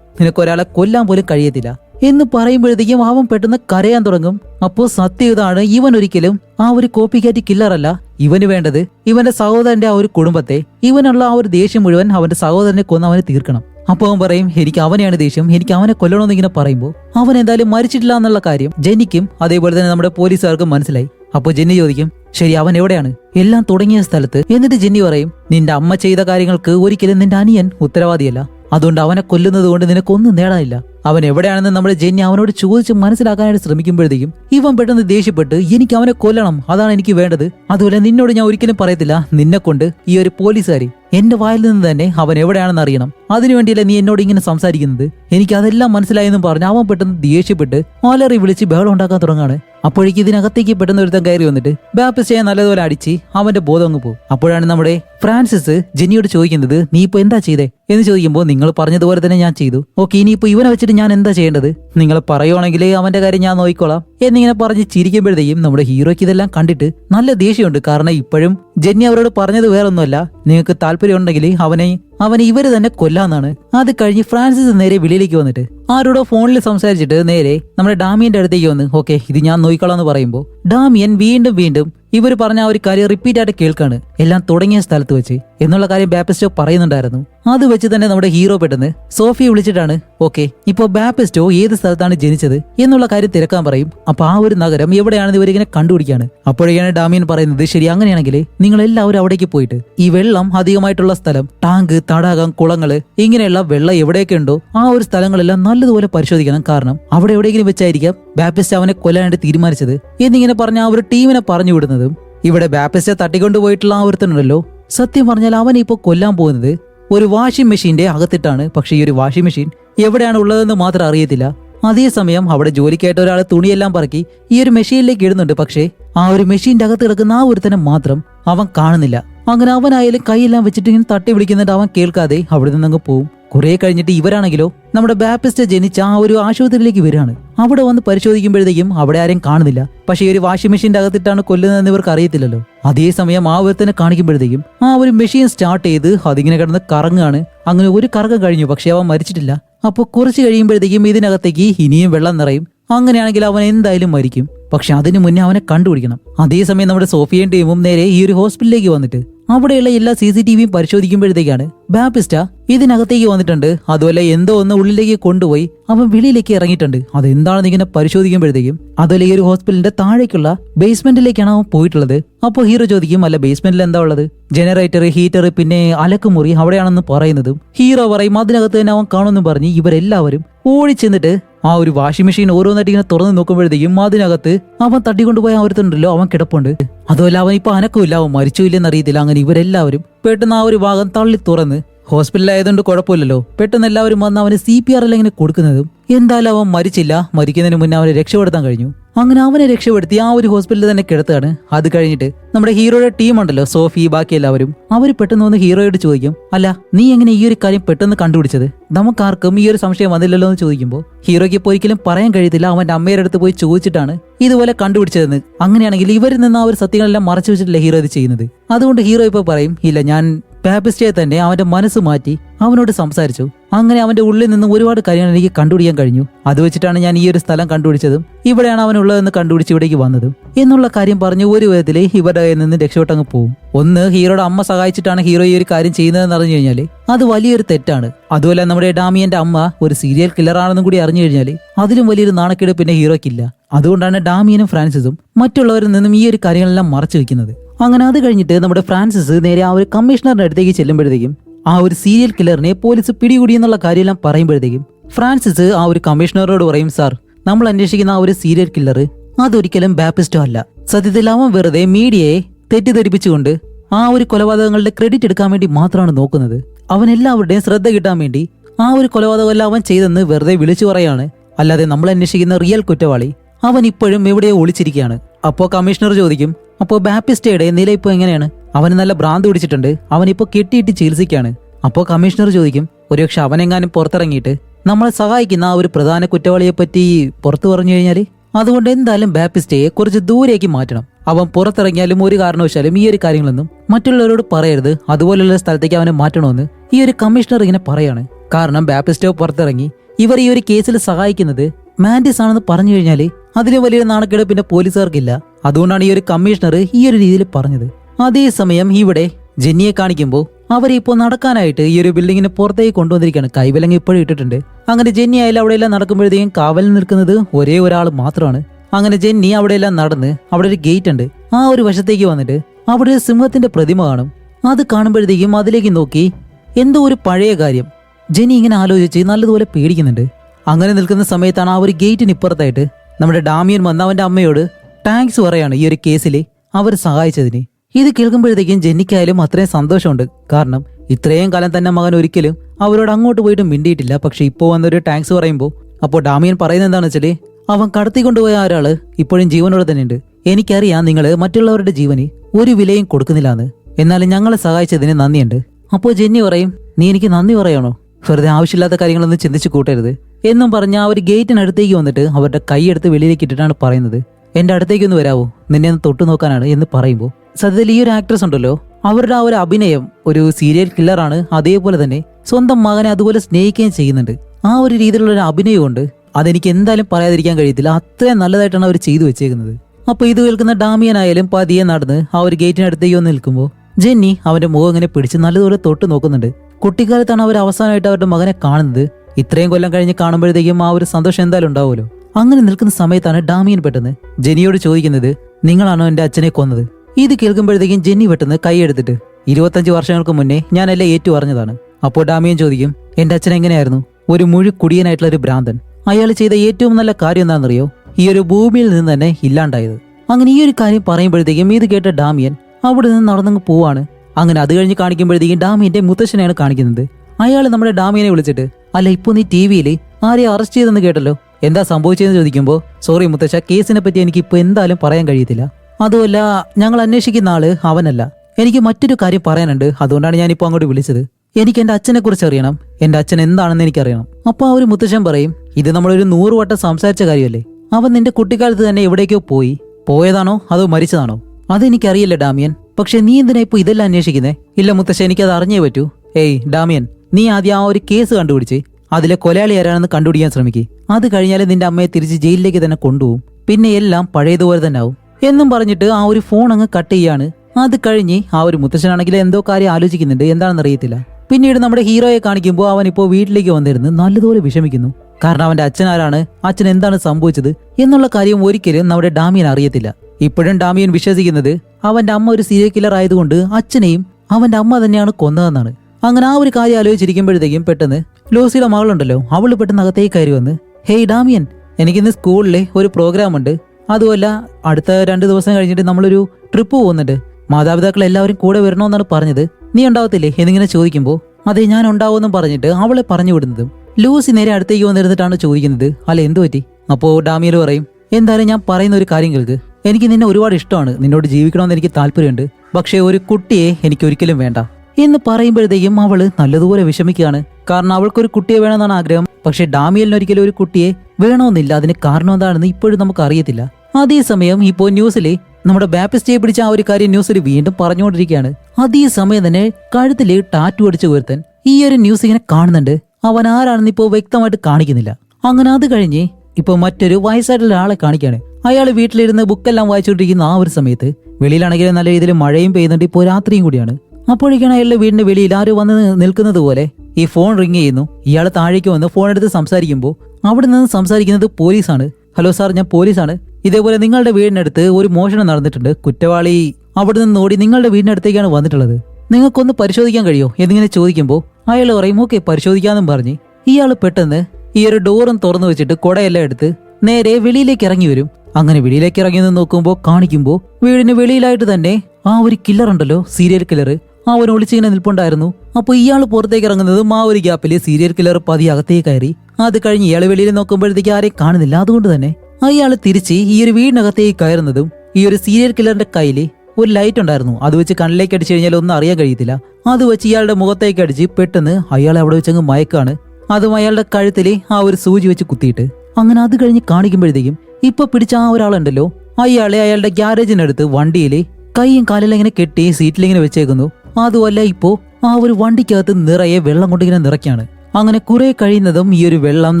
നിനക്കൊരാളെ നിനക്ക് കൊല്ലാൻ പോലും കഴിയത്തില്ല. എന്ന് പറയുമ്പോഴത്തേക്കും അവൻ പെട്ടെന്ന് കരയാൻ തുടങ്ങും. അപ്പോ സത്യം ഇതാണ് ഇവൻ ഒരിക്കലും ആ ഒരു കോപ്പി കാറ്റ് കില്ലറല്ല ഇവന് വേണ്ടത് ഇവന്റെ സഹോദരന്റെ ആ ഒരു കുടുംബത്തെ ഇവനുള്ള ആ ഒരു ദേഷ്യം മുഴുവൻ അവന്റെ സഹോദരനെ കൊന്ന് അവനെ തീർക്കണം. അപ്പോൾ അവൻ പറയും എനിക്ക് അവനെയാണ് ദേഷ്യം എനിക്ക് അവനെ കൊല്ലണമെന്ന് ഇങ്ങനെ പറയുമ്പോൾ അവൻ എന്തായാലും മരിച്ചിട്ടില്ല എന്നുള്ള കാര്യം ജെന്നിക്കും അതേപോലെ തന്നെ നമ്മുടെ പോലീസുകാർക്കും മനസ്സിലായി. അപ്പോൾ ജെന്നി ചോദിക്കും ശരി അവൻ എവിടെയാണ്? എല്ലാം തുടങ്ങിയ സ്ഥലത്ത്. എന്നിട്ട് ജെന്നി പറയും നിന്റെ അമ്മ ചെയ്ത കാര്യങ്ങൾക്ക് ഒരിക്കലും നിന്റെ അനിയൻ ഉത്തരവാദിയല്ല. അതുകൊണ്ട് അവനെ കൊല്ലുന്നത് കൊണ്ട് നിനക്കൊന്നും നേടാനില്ല. അവൻ എവിടെയാണെന്ന് നമ്മുടെ ജെന്നി അവനോട് ചോദിച്ച് മനസ്സിലാക്കാനായിട്ട് ശ്രമിക്കുമ്പോഴത്തേക്കും ഇവൻ പെട്ടെന്ന് ദേഷ്യപ്പെട്ട് എനിക്ക് അവനെ കൊല്ലണം അതാണ് എനിക്ക് വേണ്ടത്. അതുപോലെ നിന്നോട് ഞാൻ ഒരിക്കലും പറയത്തില്ല. നിന്നെ കൊണ്ട് ഈ ഒരു പോലീസുകാരി എന്റെ വായിൽ നിന്ന് തന്നെ അവൻ എവിടെയാണെന്ന് അറിയണം. അതിനുവേണ്ടിയല്ലേ നീ എന്നോട് ഇങ്ങനെ സംസാരിക്കുന്നത്? എനിക്ക് അതെല്ലാം മനസ്സിലായെന്നും പറഞ്ഞ് അവൻ പെട്ടെന്ന് ദേഷ്യപ്പെട്ട് ഓലറി വിളിച്ച് ബഹളം ഉണ്ടാക്കാൻ തുടങ്ങാണ് അപ്പോഴേക്ക് ഇതിനകത്തേക്ക് പെട്ടെന്ന് ഒരുത്തം കയറി വന്നിട്ട് ബാപ്പിസ്റ്റയെ നല്ലതുപോലെ അടിച്ച് അവന്റെ ബോധം അങ്ങ് പോകും അപ്പോഴാണ് നമ്മുടെ ഫ്രാൻസിസ് ജെന്നിയോട് ചോദിക്കുന്നത് നീ ഇപ്പൊ എന്താ ചെയ്തേ? എന്ന് ചോദിക്കുമ്പോൾ നിങ്ങൾ പറഞ്ഞതുപോലെ തന്നെ ഞാൻ ചെയ്തു. ഓക്കെ ഇനിയിപ്പോ ഇവനെ വെച്ചിട്ട് ഞാൻ എന്താ ചെയ്യേണ്ടത്? നിങ്ങൾ പറയുവാണെങ്കിൽ അവന്റെ കാര്യം ഞാൻ നോക്കിക്കോളാം. എന്നിങ്ങനെ പറഞ്ഞ് ചിരിക്കുമ്പോഴത്തേക്കും നമ്മുടെ ഹീറോയ്ക്ക് ഇതെല്ലാം കണ്ടിട്ട് നല്ല ദേഷ്യമുണ്ട്. കാരണം ഇപ്പോഴും ജെന്നി അവരോട് പറഞ്ഞത് വേറൊന്നുമല്ല. നിങ്ങൾക്ക് താല്പര്യം ഉണ്ടെങ്കിൽ അവനെ അവനെ ഇവർ തന്നെ കൊല്ലാന്നാണ്. അത് കഴിഞ്ഞ് ഫ്രാൻസിസ് നേരെ വെളിയിലേക്ക് വന്നിട്ട് ആരോടോ ഫോണിൽ സംസാരിച്ചിട്ട് നേരെ നമ്മുടെ ഡാമിയന്റെ അടുത്തേക്ക് വന്ന് ഓക്കെ ഇത് ഞാൻ നോക്കിക്കോളാം എന്ന് പറയുമ്പോൾ ഡാമിയൻ വീണ്ടും വീണ്ടും ഇവർ പറഞ്ഞ ആ ഒരു കാര്യം റിപ്പീറ്റ് ആയിട്ട് കേൾക്കാണ്. എല്ലാം തുടങ്ങിയ സ്ഥലത്ത് വെച്ച് എന്നുള്ള കാര്യം ബാപ്പിസ്റ്റോ പറയുന്നുണ്ടായിരുന്നു. അത് വെച്ച് തന്നെ നമ്മുടെ ഹീറോ പെട്ടെന്ന് സോഫിയെ വിളിച്ചിട്ടാണ് ഓക്കെ ഇപ്പൊ ബാപ്പിസ്റ്റോ ഏത് സ്ഥലത്താണ് ജനിച്ചത്? എന്നുള്ള കാര്യം തിരക്കാൻ പറയും. അപ്പൊ ആ ഒരു നഗരം എവിടെയാണെന്ന് ഇവരിങ്ങനെ കണ്ടുപിടിക്കാണ്. അപ്പോഴേക്കാണ് ഡാമിയൻ പറയുന്നത് ശരി അങ്ങനെയാണെങ്കിൽ നിങ്ങൾ എല്ലാവരും അവിടേക്ക് പോയിട്ട് ഈ വെള്ളം അധികമായിട്ടുള്ള സ്ഥലം ടാങ്ക് തടാകം കുളങ്ങൾ ഇങ്ങനെയുള്ള വെള്ളം എവിടെയൊക്കെ ഉണ്ടോ ആ ഒരു സ്ഥലങ്ങളെല്ലാം നല്ലതുപോലെ പരിശോധിക്കണം. കാരണം അവിടെ എവിടെയെങ്കിലും വെച്ചായിരിക്കാം ബാപ്പിസ്റ്റ് അവനെ കൊല്ലാനായിട്ട് തീരുമാനിച്ചത്. എന്നിങ്ങനെ പറഞ്ഞ ആ ഒരു ടീമിനെ പറഞ്ഞു വിടുന്നതും ഇവിടെ ബാപ്പിസ്റ്റെ തട്ടിക്കൊണ്ടുപോയിട്ടുള്ള ആ ഒരുത്തനുണ്ടല്ലോ സത്യം പറഞ്ഞാൽ അവനെ ഇപ്പോൾ കൊല്ലാൻ പോകുന്നത് ഒരു വാഷിംഗ് മെഷീന്റെ അകത്തിട്ടാണ്. പക്ഷേ ഈ ഒരു വാഷിംഗ് മെഷീൻ എവിടെയാണ് ഉള്ളതെന്ന് മാത്രം അറിയത്തില്ല. അതേസമയം അവിടെ ജോലിക്കായിട്ട് ഒരാൾ തുണിയെല്ലാം പറക്കി ഈ ഒരു മെഷീനിലേക്ക് ഇടുന്നുണ്ട്. പക്ഷേ ആ ഒരു മെഷീന്റെ അകത്ത് കിടക്കുന്ന ആ ഒരുത്തനെ മാത്രം അവൻ കാണുന്നില്ല. അങ്ങനെ അവനായാലും കൈയെല്ലാം വെച്ചിട്ട് ഇങ്ങനെ തട്ടി വിളിക്കുന്നുണ്ട്. അവൻ കേൾക്കാതെ അവിടെ നിന്ന് നിന്നങ്ങ് പോവും. കുറെ കഴിഞ്ഞിട്ട് ഇവരാണെങ്കിലോ നമ്മുടെ ബാപ്റ്റിസ്റ്റ് ജനിച്ച ആ ഒരു ആശുപത്രിയിലേക്ക് വരികയാണ്. അവിടെ വന്ന് പരിശോധിക്കുമ്പോഴത്തേക്കും അവിടെ ആരെയും കാണുന്നില്ല. പക്ഷേ ഒരു വാഷിംഗ് മെഷീന്റെ അകത്തിട്ടാണ് കൊല്ലുന്നതെന്ന് ഇവർക്ക് അറിയത്തില്ലല്ലോ. അതേസമയം ആ ഒരുത്തനെ കാണിക്കുമ്പോഴത്തേക്കും ആ ഒരു മെഷീൻ സ്റ്റാർട്ട് ചെയ്ത് അതിങ്ങനെ കിടന്ന് കറങ്ങുകയാണ്. അങ്ങനെ ഒരു കറക്കം കഴിഞ്ഞു പക്ഷേ അവൻ മരിച്ചിട്ടില്ല. അപ്പോൾ കുറച്ച് കഴിയുമ്പോഴത്തേക്കും ഇതിനകത്തേക്ക് ഇനിയും വെള്ളം നിറയും. അങ്ങനെയാണെങ്കിൽ അവൻ എന്തായാലും മരിക്കും. പക്ഷെ അതിനു മുന്നേ അവനെ കണ്ടുപിടിക്കണം. അതേസമയം നമ്മുടെ സോഫിയൻ ടീമും നേരെ ഈ ഒരു ഹോസ്പിറ്റലിലേക്ക് വന്നിട്ട് അവിടെയുള്ള എല്ലാ സി സി ടി വിയും പരിശോധിക്കുമ്പോഴത്തേക്കാണ് ബാപ്പിസ്റ്റ ഇതിനകത്തേക്ക് വന്നിട്ടുണ്ട്. അതുപോലെ എന്തോ ഒന്ന് ഉള്ളിലേക്ക് കൊണ്ടുപോയി അവൻ വെളിയിലേക്ക് ഇറങ്ങിയിട്ടുണ്ട്. അതെന്താണെന്ന് ഇങ്ങനെ പരിശോധിക്കുമ്പോഴത്തേക്കും അതുപോലെ ഈ ഒരു ഹോസ്പിറ്റലിന്റെ താഴേക്കുള്ള ബേസ്മെന്റിലേക്കാണ് അവൻ പോയിട്ടുള്ളത്. അപ്പോൾ ഹീറോ ചോദിക്കും അല്ല ബേസ്മെന്റിൽ എന്താ ഉള്ളത്? ജനറേറ്റർ ഹീറ്റർ പിന്നെ അലക്കുമുറി അവിടെയാണെന്ന് പറയുന്നതും ഹീറോ പറയും അതിനകത്ത് തന്നെ അവൻ കാണുമെന്ന് പറഞ്ഞ് ഇവരെല്ലാവരും ഓടിച്ചെന്നിട്ട് ആ ഒരു വാഷിംഗ് മെഷീൻ ഓരോന്നായിട്ട് ഇങ്ങനെ തുറന്ന് നോക്കുമ്പോഴത്തേക്കും അതിനകത്ത് അവൻ തട്ടിക്കൊണ്ടുപോയ ഒരുത്തുണ്ടല്ലോ അവൻ കിടപ്പുണ്ട്. അതുമല്ല അവൻ ഇപ്പൊ അനക്കുമില്ല അവൻ മരിച്ചു ഇല്ലെന്ന് അറിയത്തില്ല. അങ്ങനെ ഇവരെല്ലാവരും പെട്ടെന്ന് ആ ഒരു ഭാഗം തള്ളി തുറന്ന് ഹോസ്പിറ്റലായതുകൊണ്ട് കുഴപ്പമില്ലല്ലോ. പെട്ടെന്ന് എല്ലാവരും വന്ന് അവന് സി പി ആർ ഇങ്ങനെ കൊടുക്കുന്നതും എന്തായാലും അവൻ മരിച്ചില്ല. മരിക്കുന്നതിന് മുന്നേ അവനെ രക്ഷപ്പെടുത്താൻ കഴിഞ്ഞു. അങ്ങനെ അവനെ രക്ഷപ്പെടുത്തി ആ ഒരു ഹോസ്പിറ്റലിൽ തന്നെ കിടത്തുകയാണ്. അത് കഴിഞ്ഞിട്ട് നമ്മുടെ ഹീറോയുടെ ടീം ഉണ്ടല്ലോ സോഫി ബാക്കി എല്ലാവരും. അവർ പെട്ടെന്ന് വന്ന് ഹീറോയോട് ചോദിക്കും അല്ല നീ എങ്ങനെ ഈ ഒരു കാര്യം പെട്ടെന്ന് കണ്ടുപിടിച്ചത്? നമുക്കാർക്കും ഈ ഒരു സംശയം വന്നില്ലല്ലോ എന്ന് ചോദിക്കുമ്പോൾ ഹീറോയ്ക്ക് ഇപ്പോൾ ഒരിക്കലും പറയാൻ കഴിയത്തില്ല. അവന്റെ അമ്മയുടെ അടുത്ത് പോയി ചോദിച്ചിട്ടാണ് ഇതുപോലെ കണ്ടുപിടിച്ചതെന്ന്. അങ്ങനെയാണെങ്കിൽ ഇവരിൽ നിന്ന് ആ ഒരു സത്യങ്ങളെല്ലാം മറച്ചു വെച്ചിട്ടില്ല ഹീറോ ഇത് ചെയ്യുന്നത്? അതുകൊണ്ട് ഹീറോ ഇപ്പോൾ പറയും ഇല്ല ഞാൻ പാപ്പിസ്റ്റയെ തന്നെ അവന്റെ മനസ്സ് മാറ്റി അവനോട് സംസാരിച്ചു. അങ്ങനെ അവന്റെ ഉള്ളിൽ നിന്ന് ഒരുപാട് കാര്യങ്ങൾ എനിക്ക് കണ്ടുപിടിക്കാൻ കഴിഞ്ഞു. അത് വെച്ചിട്ടാണ് ഞാൻ ഈ ഒരു സ്ഥലം കണ്ടുപിടിച്ചതും ഇവിടെയാണ് അവനുള്ളതെന്ന് കണ്ടുപിടിച്ച് ഇവിടേക്ക് വന്നതും. എന്നുള്ള കാര്യം പറഞ്ഞ് ഒരു വിധത്തിൽ ഇവരുടെ കയ്യിൽ നിന്ന് രക്ഷപ്പെട്ടങ്ങ് പോകും ഒന്ന് ഹീറോയുടെ അമ്മ സഹായിച്ചിട്ടാണ് ഹീറോ ഈ ഒരു കാര്യം ചെയ്യുന്നതെന്ന് അറിഞ്ഞു കഴിഞ്ഞാൽ അത് വലിയൊരു തെറ്റാണ്. അതുപോലെ നമ്മുടെ ഡാമിയന്റെ അമ്മ ഒരു സീരിയൽ കില്ലറാണെന്നും കൂടി അറിഞ്ഞു കഴിഞ്ഞാൽ അതിലും വലിയൊരു നാണക്കേട് പിന്നെ ഹീറോയ്ക്കില്ല. അതുകൊണ്ടാണ് ഡാമിയനും ഫ്രാൻസിസും മറ്റുള്ളവരിൽ നിന്നും ഈ ഒരു കാര്യങ്ങളെല്ലാം മറച്ചു വെക്കുന്നത്. അങ്ങനെ അത് കഴിഞ്ഞിട്ട് നമ്മുടെ ഫ്രാൻസിസ് നേരെ ആ ഒരു കമ്മീഷണറിന്റെ അടുത്തേക്ക് ചെല്ലുമ്പോഴത്തേക്കും ആ ഒരു സീരിയൽ കില്ലറിനെ പോലീസ് പിടികൂടി എന്നുള്ള കാര്യമെല്ലാം പറയുമ്പോഴത്തേക്കും ഫ്രാൻസിസ് ആ ഒരു കമ്മീഷണറോട് പറയും സാർ നമ്മൾ അന്വേഷിക്കുന്ന ആ ഒരു സീരിയൽ കില്ലർ അതൊരിക്കലും ബാപ്പിസ്റ്റോ അല്ല. സത്യത്തിൽ അവൻ വെറുതെ മീഡിയയെ തെറ്റിദ്ധരിപ്പിച്ചുകൊണ്ട് ആ ഒരു കൊലപാതകങ്ങളുടെ ക്രെഡിറ്റ് എടുക്കാൻ വേണ്ടി മാത്രമാണ് നോക്കുന്നത്. അവൻ എല്ലാവരുടെയും ശ്രദ്ധ കിട്ടാൻ വേണ്ടി ആ ഒരു കൊലപാതകമല്ല അവൻ ചെയ്തെന്ന് വെറുതെ വിളിച്ചു പറയാണ്. അല്ലാതെ നമ്മൾ അന്വേഷിക്കുന്ന റിയൽ കുറ്റവാളി അവൻ ഇപ്പോഴും എവിടെയോ ഒളിച്ചിരിക്കുകയാണ്. അപ്പോ കമ്മീഷണർ ചോദിക്കും അപ്പോ ബാപ്പിസ്റ്റയുടെ നില ഇപ്പോൾ എങ്ങനെയാണ്? അവന് നല്ല ഭ്രാന്ത് പിടിച്ചിട്ടുണ്ട് അവൻ ഇപ്പോൾ കെട്ടിയിട്ട് ചികിത്സിക്കാണ്. അപ്പോ കമ്മീഷണർ ചോദിക്കും ഒരുപക്ഷെ അവനെങ്ങാനും പുറത്തിറങ്ങിയിട്ട് നമ്മളെ സഹായിക്കുന്ന ആ ഒരു പ്രധാന കുറ്റവാളിയെ പറ്റി പുറത്തു പറഞ്ഞു കഴിഞ്ഞാൽ? അതുകൊണ്ട് എന്തായാലും ബാപ്പിസ്റ്റയെ കുറച്ച് ദൂരേക്ക് മാറ്റണം. അവൻ പുറത്തിറങ്ങിയാലും ഒരു കാരണവശാലും ഈ ഒരു കാര്യങ്ങളൊന്നും മറ്റുള്ളവരോട് പറയരുത്. അതുപോലുള്ള സ്ഥലത്തേക്ക് അവനെ മാറ്റണമെന്ന് ഈ ഒരു കമ്മീഷണർ ഇങ്ങനെ പറയാണ്. കാരണം ബാപ്പിസ്റ്റോ പുറത്തിറങ്ങി ഇവർ ഈ ഒരു കേസിൽ സഹായിക്കുന്നത് മാൻഡിസ് ആണെന്ന് പറഞ്ഞു കഴിഞ്ഞാൽ അതിന് വലിയൊരു നാണക്കേട് പിന്നെ പോലീസുകാർക്കില്ല. അതുകൊണ്ടാണ് ഈ ഒരു കമ്മീഷണർ ഈ ഒരു രീതിയിൽ പറഞ്ഞത്. അതേസമയം ഇവിടെ ജെന്നിയെ കാണിക്കുമ്പോൾ അവരെ ഇപ്പോൾ നടക്കാനായിട്ട് ഈ ഒരു ബിൽഡിങ്ങിന് പുറത്തേക്ക് കൊണ്ടുവന്നിരിക്കുകയാണ്. കൈവിലങ്ങ് ഇപ്പോഴും ഇട്ടിട്ടുണ്ട്. അങ്ങനെ ജെന്നി ആയാലും അവിടെയെല്ലാം നടക്കുമ്പോഴത്തേക്കും കാവൽ നിൽക്കുന്നത് ഒരേ ഒരാൾ മാത്രമാണ്. അങ്ങനെ ജെന്നി അവിടെയെല്ലാം നടന്ന് അവിടെ ഒരു ഗേറ്റ് ഉണ്ട്. ആ ഒരു വശത്തേക്ക് വന്നിട്ട് അവിടെ ഒരു സിംഹത്തിന്റെ പ്രതിമ കാണും. അത് കാണുമ്പോഴത്തേക്കും അതിലേക്ക് നോക്കി എന്തോ ഒരു പഴയ കാര്യം. ജെന്നി ഇങ്ങനെ ആലോചിച്ച് നല്ലതുപോലെ പേടിക്കുന്നുണ്ട്. അങ്ങനെ നിൽക്കുന്ന സമയത്താണ് ആ ഒരു ഗേറ്റിന് ഇപ്പുറത്തായിട്ട് നമ്മുടെ ഡാമിയൻ വന്ന അവന്റെ അമ്മയോട് താങ്ക്സ് പറയാണ് ഈ ഒരു കേസിൽ അവർ സഹായിച്ചതിന്. ഇത് കേൾക്കുമ്പോഴത്തേക്കും ജെന്നിക്കായാലും അത്രയും സന്തോഷമുണ്ട്. കാരണം ഇത്രയും കാലം തന്നെ മകൻ ഒരിക്കലും അവരോട് അങ്ങോട്ട് പോയിട്ട് മിണ്ടിയിട്ടില്ല. പക്ഷെ ഇപ്പോൾ വന്നൊരു ടാങ്ക്സ് പറയുമ്പോൾ അപ്പോൾ ഡാമിയൻ പറയുന്നത് എന്താണെന്ന് വെച്ചാൽ അവൻ കടത്തിക്കൊണ്ടുപോയ ഒരാൾ ഇപ്പോഴും ജീവനോടെ തന്നെയുണ്ട്. എനിക്കറിയാം നിങ്ങൾ മറ്റുള്ളവരുടെ ജീവന് ഒരു വിലയും കൊടുക്കുന്നില്ലാന്ന്. എന്നാലും ഞങ്ങളെ സഹായിച്ചതിന് നന്ദിയുണ്ട്. അപ്പോൾ ജെന്നി പറയും നീ എനിക്ക് നന്ദി പറയണോ? വെറുതെ ആവശ്യമില്ലാത്ത കാര്യങ്ങളൊന്നും ചിന്തിച്ചു കൂട്ടരുത്. എന്നും പറഞ്ഞ് ആ ഒരു ഗേറ്റിനടുത്തേക്ക് വന്നിട്ട് അവരുടെ കൈയെടുത്ത് വെളിയിലേക്ക് ഇട്ടിട്ടാണ് പറയുന്നത്. എന്റെ അടുത്തേക്ക് ഒന്ന് വരാവോ? നിന്നെ ഒന്ന് തൊട്ടു നോക്കാനാണ് എന്ന് പറയുമ്പോൾ സത്യത്തിൽ ഈ ഒരു ആക്ട്രസ് ഉണ്ടല്ലോ. അവരുടെ ആ ഒരു അഭിനയം ഒരു സീരിയൽ കില്ലറാണ് അതേപോലെ തന്നെ സ്വന്തം മകനെ അതുപോലെ സ്നേഹിക്കുകയും ചെയ്യുന്നുണ്ട്. ആ ഒരു രീതിയിലുള്ള ഒരു അഭിനയം കൊണ്ട് അതെനിക്ക് എന്തായാലും പറയാതിരിക്കാൻ കഴിയത്തില്ല. അത്രയും നല്ലതായിട്ടാണ് അവർ ചെയ്തു വെച്ചേക്കുന്നത്. അപ്പോൾ ഇത് കേൾക്കുന്ന ഡാമിയൻ ആയാലും പതിയെ നടന്ന് ആ ഒരു ഗേറ്റിനടുത്തേക്ക് വന്ന് നിൽക്കുമ്പോൾ ജെന്നി അവന്റെ മുഖം ഇങ്ങനെ പിടിച്ച് നല്ലതുപോലെ തൊട്ട് നോക്കുന്നുണ്ട്. കുട്ടിക്കാലത്താണ് അവർ അവസാനമായിട്ട് അവരുടെ മകനെ കാണുന്നത്. ഇത്രയും കൊല്ലം കഴിഞ്ഞ് കാണുമ്പോഴത്തേക്കും ആ ഒരു സന്തോഷം എന്തായാലും ഉണ്ടാവുമല്ലോ. അങ്ങനെ നിൽക്കുന്ന സമയത്താണ് ഡാമിയൻ പെട്ടെന്ന് ജെനിയോട് ചോദിക്കുന്നത് നിങ്ങളാണോ എന്റെ അച്ഛനെ കൊന്നത്? ഇത് കേൾക്കുമ്പോഴത്തേക്കും ജെന്നി പെട്ടെന്ന് കൈയെടുത്തിട്ട് ഇരുപത്തഞ്ച് വർഷങ്ങൾക്ക് മുന്നേ ഞാനെല്ലാം ഏറ്റു പറഞ്ഞതാണ് അപ്പോൾ ഡാമിയൻ ചോദിക്കും എന്റെ അച്ഛൻ എങ്ങനെയായിരുന്നു? ഒരു മുഴു കുടിയനായിട്ടുള്ള ഒരു ഭ്രാന്തൻ. അയാൾ ചെയ്ത ഏറ്റവും നല്ല കാര്യം എന്താണെന്നറിയോ? ഈ ഒരു ഭൂമിയിൽ നിന്ന് തന്നെ ഇല്ലാണ്ടായത്. അങ്ങനെ ഈ ഒരു കാര്യം പറയുമ്പോഴത്തേക്കും ഇത് കേട്ട ഡാമിയൻ അവിടെ നിന്ന് നടന്നങ്ങ് പോവാണ്. അങ്ങനെ അത് കഴിഞ്ഞ് കാണിക്കുമ്പോഴത്തേക്കും ഡാമിയന്റെ മുത്തശ്ശനെയാണ് കാണിക്കുന്നത്. അയാൾ നമ്മുടെ ഡാമിയനെ വിളിച്ചിട്ട് അല്ല ഇപ്പൊ നീ ടി വിയിൽ ആരെയും അറസ്റ്റ് ചെയ്തെന്ന് കേട്ടല്ലോ? എന്താ സംഭവിച്ചതെന്ന് ചോദിക്കുമ്പോൾ സോറി മുത്തശ്ശ കേസിനെ പറ്റി എനിക്ക് ഇപ്പൊ എന്തായാലും പറയാൻ കഴിയത്തില്ല. അതുമല്ല ഞങ്ങൾ അന്വേഷിക്കുന്ന ആൾ അവനല്ല. എനിക്ക് മറ്റൊരു കാര്യം പറയാനുണ്ട്. അതുകൊണ്ടാണ് ഞാനിപ്പോ അങ്ങോട്ട് വിളിച്ചത്. എനിക്ക് എന്റെ അച്ഛനെ കുറിച്ച് അറിയണം. എന്റെ അച്ഛൻ എന്താണെന്ന് എനിക്കറിയണം. അപ്പൊ ആ ഒരു മുത്തശ്ശൻ പറയും ഇത് നമ്മളൊരു നൂറ് വട്ടം സംസാരിച്ച കാര്യമല്ലേ? അവൻ നിന്റെ കുട്ടിക്കാലത്ത് തന്നെ എവിടേക്കോ പോയി. പോയതാണോ? അതോ മരിച്ചതാണോ? അതെനിക്കറിയില്ല ഡാമിയൻ. പക്ഷെ നീ എന്തിനാ ഇപ്പൊ ഇതെല്ലാം അന്വേഷിക്കുന്നേ? ഇല്ല മുത്തശ്ശ എനിക്കത് അറിഞ്ഞേ പറ്റൂ. ഏയ് ഡാമിയൻ നീ ആദ്യം ആ ഒരു കേസ് കണ്ടുപിടിച്ച് അതിലെ കൊലയാളി ആരാണെന്ന് കണ്ടുപിടിക്കാൻ ശ്രമിക്കേ. അത് കഴിഞ്ഞാൽ നിന്റെ അമ്മയെ തിരിച്ച് ജയിലിലേക്ക് തന്നെ കൊണ്ടുപോകും പിന്നെ എല്ലാം പഴയതുപോലെ തന്നെ ആവും. എന്നും പറഞ്ഞിട്ട് ആ ഒരു ഫോൺ അങ്ങ് കട്ട് ചെയ്യാണ്. അത് കഴിഞ്ഞ് ആ ഒരു മുത്തശ്ശനാണെങ്കിൽ എന്തോ കാര്യം ആലോചിക്കുന്നുണ്ട്. എന്താണെന്ന് അറിയത്തില്ല. പിന്നീട് നമ്മുടെ ഹീറോയെ കാണിക്കുമ്പോൾ അവൻ ഇപ്പോൾ വീട്ടിലേക്ക് വന്നിരുന്ന് നല്ലതുപോലെ വിഷമിക്കുന്നു. കാരണം അവന്റെ അച്ഛൻ ആരാണ്? അച്ഛൻ എന്താണ് സംഭവിച്ചത്? എന്നുള്ള കാര്യം ഒരിക്കലും നമ്മുടെ ഡാമിയൻ അറിയത്തില്ല. ഇപ്പോഴും ഡാമിയൻ വിശ്വസിക്കുന്നത് അവന്റെ അമ്മ ഒരു സീരിയൽ കില്ലർ ആയതുകൊണ്ട് അച്ഛനെയും അവന്റെ അമ്മ തന്നെയാണ് കൊന്നതെന്നാണ്. അങ്ങനെ ആ ഒരു കാര്യം ആലോചിച്ചിരിക്കുമ്പോഴത്തേക്കും പെട്ടെന്ന് ലൂസിയുടെ മകളുണ്ടല്ലോ. അവൾ പെട്ടെന്ന് അകത്തേക്ക് കയറി വന്ന് ഹേയ് ഡാമിയൻ എനിക്കിന്ന് സ്കൂളിലെ ഒരു പ്രോഗ്രാം ഉണ്ട്. അതുമല്ല അടുത്ത രണ്ട് ദിവസം കഴിഞ്ഞിട്ട് നമ്മളൊരു ട്രിപ്പ് പോകുന്നുണ്ട്. മാതാപിതാക്കൾ എല്ലാവരും കൂടെ വരണമെന്നാണ് പറഞ്ഞത്. നീ ഉണ്ടാവത്തില്ലേ? എന്നിങ്ങനെ ചോദിക്കുമ്പോൾ അതെ ഞാൻ ഉണ്ടാവുമെന്നും പറഞ്ഞിട്ട് അവളെ പറഞ്ഞു വിടുന്നതും ലൂസി നേരെ അടുത്തേക്ക് വന്നിരുന്നിട്ടാണ് ചോദിക്കുന്നത്. അല്ല എന്തു പറ്റി? അപ്പോൾ ഡാമിയൽ പറയും എന്തായാലും ഞാൻ പറയുന്ന ഒരു കാര്യം കേൾക്ക്. എനിക്ക് നിന്നെ ഒരുപാട് ഇഷ്ടമാണ്. നിന്നോട് ജീവിക്കണമെന്ന് എനിക്ക് താല്പര്യമുണ്ട്. പക്ഷേ ഒരു കുട്ടിയെ എനിക്ക് ഒരിക്കലും വേണ്ട. എന്ന് പറയുമ്പോഴത്തേക്കും അവൾ നല്ലതുപോലെ വിഷമിക്കുകയാണ്. കാരണം അവൾക്കൊരു കുട്ടിയെ വേണമെന്നാണ് ആഗ്രഹം. പക്ഷേ ഡാമിയലിന് ഒരിക്കലും ഒരു കുട്ടിയെ വേണമെന്നില്ല. അതിന് കാരണം എന്താണെന്ന് ഇപ്പോഴും നമുക്ക് അറിയത്തില്ല അതേസമയം ഇപ്പോ ന്യൂസിൽ നമ്മുടെ ബാപ്പിസ്റ്റിയെ പിടിച്ച ആ ഒരു കാര്യം ന്യൂസിൽ വീണ്ടും പറഞ്ഞുകൊണ്ടിരിക്കുകയാണ്. അതേ സമയം തന്നെ കഴുത്തിൽ ടാറ്റു അടിച്ചു ഒരുത്തൻ ഈ ഒരു ന്യൂസ് ഇങ്ങനെ കാണുന്നുണ്ട്. അവൻ ആരാണെന്ന് ഇപ്പോൾ വ്യക്തമായിട്ട് കാണിക്കുന്നില്ല. അങ്ങനെ അത് കഴിഞ്ഞ് ഇപ്പൊ മറ്റൊരു വയസ്സായിട്ടുള്ള ആളെ കാണിക്കുകയാണ്. അയാൾ വീട്ടിലിരുന്ന് ബുക്കെല്ലാം വായിച്ചുകൊണ്ടിരിക്കുന്ന ആ ഒരു സമയത്ത് വെളിയിലാണെങ്കിലും നല്ല രീതിയിൽ മഴയും പെയ്യുന്നുണ്ട് ഇപ്പോൾ രാത്രിയും കൂടിയാണ്. അപ്പോഴേക്കാണ് അയാളുടെ വീടിന്റെ വെളിയിൽ ആരോ വന്ന് നിൽക്കുന്നത് പോലെ. ഈ ഫോൺ റിങ് ചെയ്യുന്നു. ഇയാൾ താഴേക്ക് വന്ന് ഫോൺ എടുത്ത് സംസാരിക്കുമ്പോൾ അവിടെ നിന്ന് സംസാരിക്കുന്നത് പോലീസാണ്. ഹലോ സാർ ഞാൻ പോലീസാണ്. ഇതേപോലെ നിങ്ങളുടെ വീടിനടുത്ത് ഒരു മോഷണം നടന്നിട്ടുണ്ട്. കുറ്റവാളി അവിടെ നിന്ന് ഓടി നിങ്ങളുടെ വീടിനടുത്തേക്കാണ് വന്നിട്ടുള്ളത്. നിങ്ങൾക്കൊന്ന് പരിശോധിക്കാൻ കഴിയോ? എന്നിങ്ങനെ ചോദിക്കുമ്പോൾ അയാൾ പറയും ഓക്കെ പരിശോധിക്കാന്നും പറഞ്ഞ്. ഇയാൾ പെട്ടെന്ന് ഈ ഒരു ഡോറും തുറന്നു വെച്ചിട്ട് കുടയെല്ലാം എടുത്ത് നേരെ വെളിയിലേക്ക് ഇറങ്ങി വരും. അങ്ങനെ വെളിയിലേക്ക് ഇറങ്ങി നിന്ന് നോക്കുമ്പോൾ കാണിക്കുമ്പോൾ വീടിന് വെളിയിലായിട്ട് തന്നെ ആ ഒരു കില്ലർ ഉണ്ടല്ലോ സീരിയൽ കില്ലർ അവൻ ഒളിച്ചിങ്ങനെ നിൽപ്പുണ്ടായിരുന്നു. അപ്പൊ ഇയാൾ പുറത്തേക്ക് ഇറങ്ങുന്നത് ആ ഒരു ഗ്യാപ്പിൽ സീരിയൽ കില്ലർ പതി അകത്തേക്ക് കയറി. അത് കഴിഞ്ഞ് ഇയാൾ വെളിയിൽ നോക്കുമ്പോഴത്തേക്ക് ആരെയും കാണുന്നില്ല. അതുകൊണ്ട് തന്നെ അയാൾ തിരിച്ച് ഈ ഒരു വീടിനകത്തേക്ക് കയറുന്നതും ഈ ഒരു സീരിയൽ കില്ലറിന്റെ കയ്യിൽ ഒരു ലൈറ്റ് ഉണ്ടായിരുന്നു. അത് വെച്ച് കണ്ണിലേക്ക് അടിച്ചു കഴിഞ്ഞാൽ ഒന്നും അറിയാൻ കഴിയത്തില്ല. അത് വെച്ച് ഇയാളുടെ മുഖത്തേക്ക് അടിച്ച് പെട്ടെന്ന് അയാൾ അവിടെ വെച്ചങ്ങ് മയക്കാണ്. അതും അയാളുടെ കഴുത്തിൽ ആ ഒരു സൂചി വെച്ച് കുത്തിയിട്ട്. അങ്ങനെ അത് കഴിഞ്ഞ് കാണിക്കുമ്പോഴത്തേക്കും ഇപ്പൊ പിടിച്ച ആ ഒരാളുണ്ടല്ലോ. അയാളെ അയാളുടെ ഗ്യാരേജിനടുത്ത് വണ്ടിയിൽ കൈയും കാലിലെങ്ങനെ കെട്ടി സീറ്റിലിങ്ങനെ വെച്ചേക്കുന്നു. അതുമല്ല ഇപ്പോ ആ ഒരു വണ്ടിക്കകത്ത് നിറയെ വെള്ളം കൊണ്ടിങ്ങനെ നിറയ്ക്കാണ്. അങ്ങനെ കുറെ കഴിയുന്നതും ഈ ഒരു വെള്ളം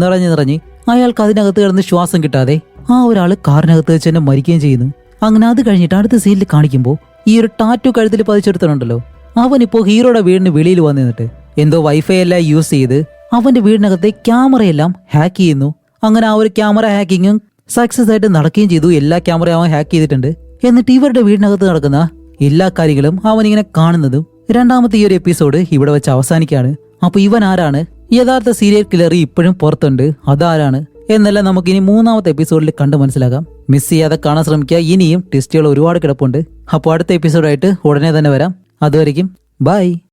നിറഞ്ഞു നിറഞ്ഞ് അയാൾക്ക് അതിനകത്ത് കിടന്ന് ശ്വാസം കിട്ടാതെ ആ ഒരാൾ കാറിനകത്ത് വെച്ച് തന്നെ മരിക്കുകയും ചെയ്യുന്നു. അങ്ങനെ അത് കഴിഞ്ഞിട്ട് അടുത്ത സീനിൽ കാണിക്കുമ്പോൾ ഈ ഒരു ടാറ്റു കഴുത്തിൽ പതിച്ചെടുത്തിട്ടുണ്ടല്ലോ അവൻ ഇപ്പോൾ ഹീറോയുടെ വീടിന് വെളിയിൽ വന്നു നിന്നിട്ട് എന്തോ വൈഫൈ എല്ലാം യൂസ് ചെയ്ത് അവന്റെ വീടിനകത്തെ ക്യാമറയെല്ലാം ഹാക്ക് ചെയ്യുന്നു. അങ്ങനെ ആ ഒരു ക്യാമറ ഹാക്കിങ്ങും സക്സസ് ആയിട്ട് നടക്കുകയും ചെയ്തു. എല്ലാ ക്യാമറയും അവൻ ഹാക്ക് ചെയ്തിട്ടുണ്ട്. എന്നിട്ട് ഇവരുടെ വീടിനകത്ത് നടക്കുന്ന എല്ലാ കാര്യങ്ങളും അവൻ ഇങ്ങനെ കാണുന്നതും രണ്ടാമത്തെ ഈ ഒരു എപ്പിസോഡ് ഇവിടെ വെച്ച് അവസാനിക്കാണ് അപ്പൊ ഇവൻ ആരാണ്? യഥാർത്ഥ സീരിയൽ കില്ലർ ഇപ്പോഴും പുറത്തുണ്ട്. അതാരാണ്? എന്നെല്ലാം നമുക്ക് ഇനി മൂന്നാമത്തെ എപ്പിസോഡിൽ കണ്ടു മനസ്സിലാക്കാം മിസ് ചെയ്യാതെ കാണാൻ ശ്രമിക്കുക. ഇനിയും ടെസ്റ്റുകൾ ഒരുപാട് കിടപ്പുണ്ട്. അപ്പോൾ അടുത്ത എപ്പിസോഡായിട്ട് ഉടനെ തന്നെ വരാം. അതുവരെയും ബൈ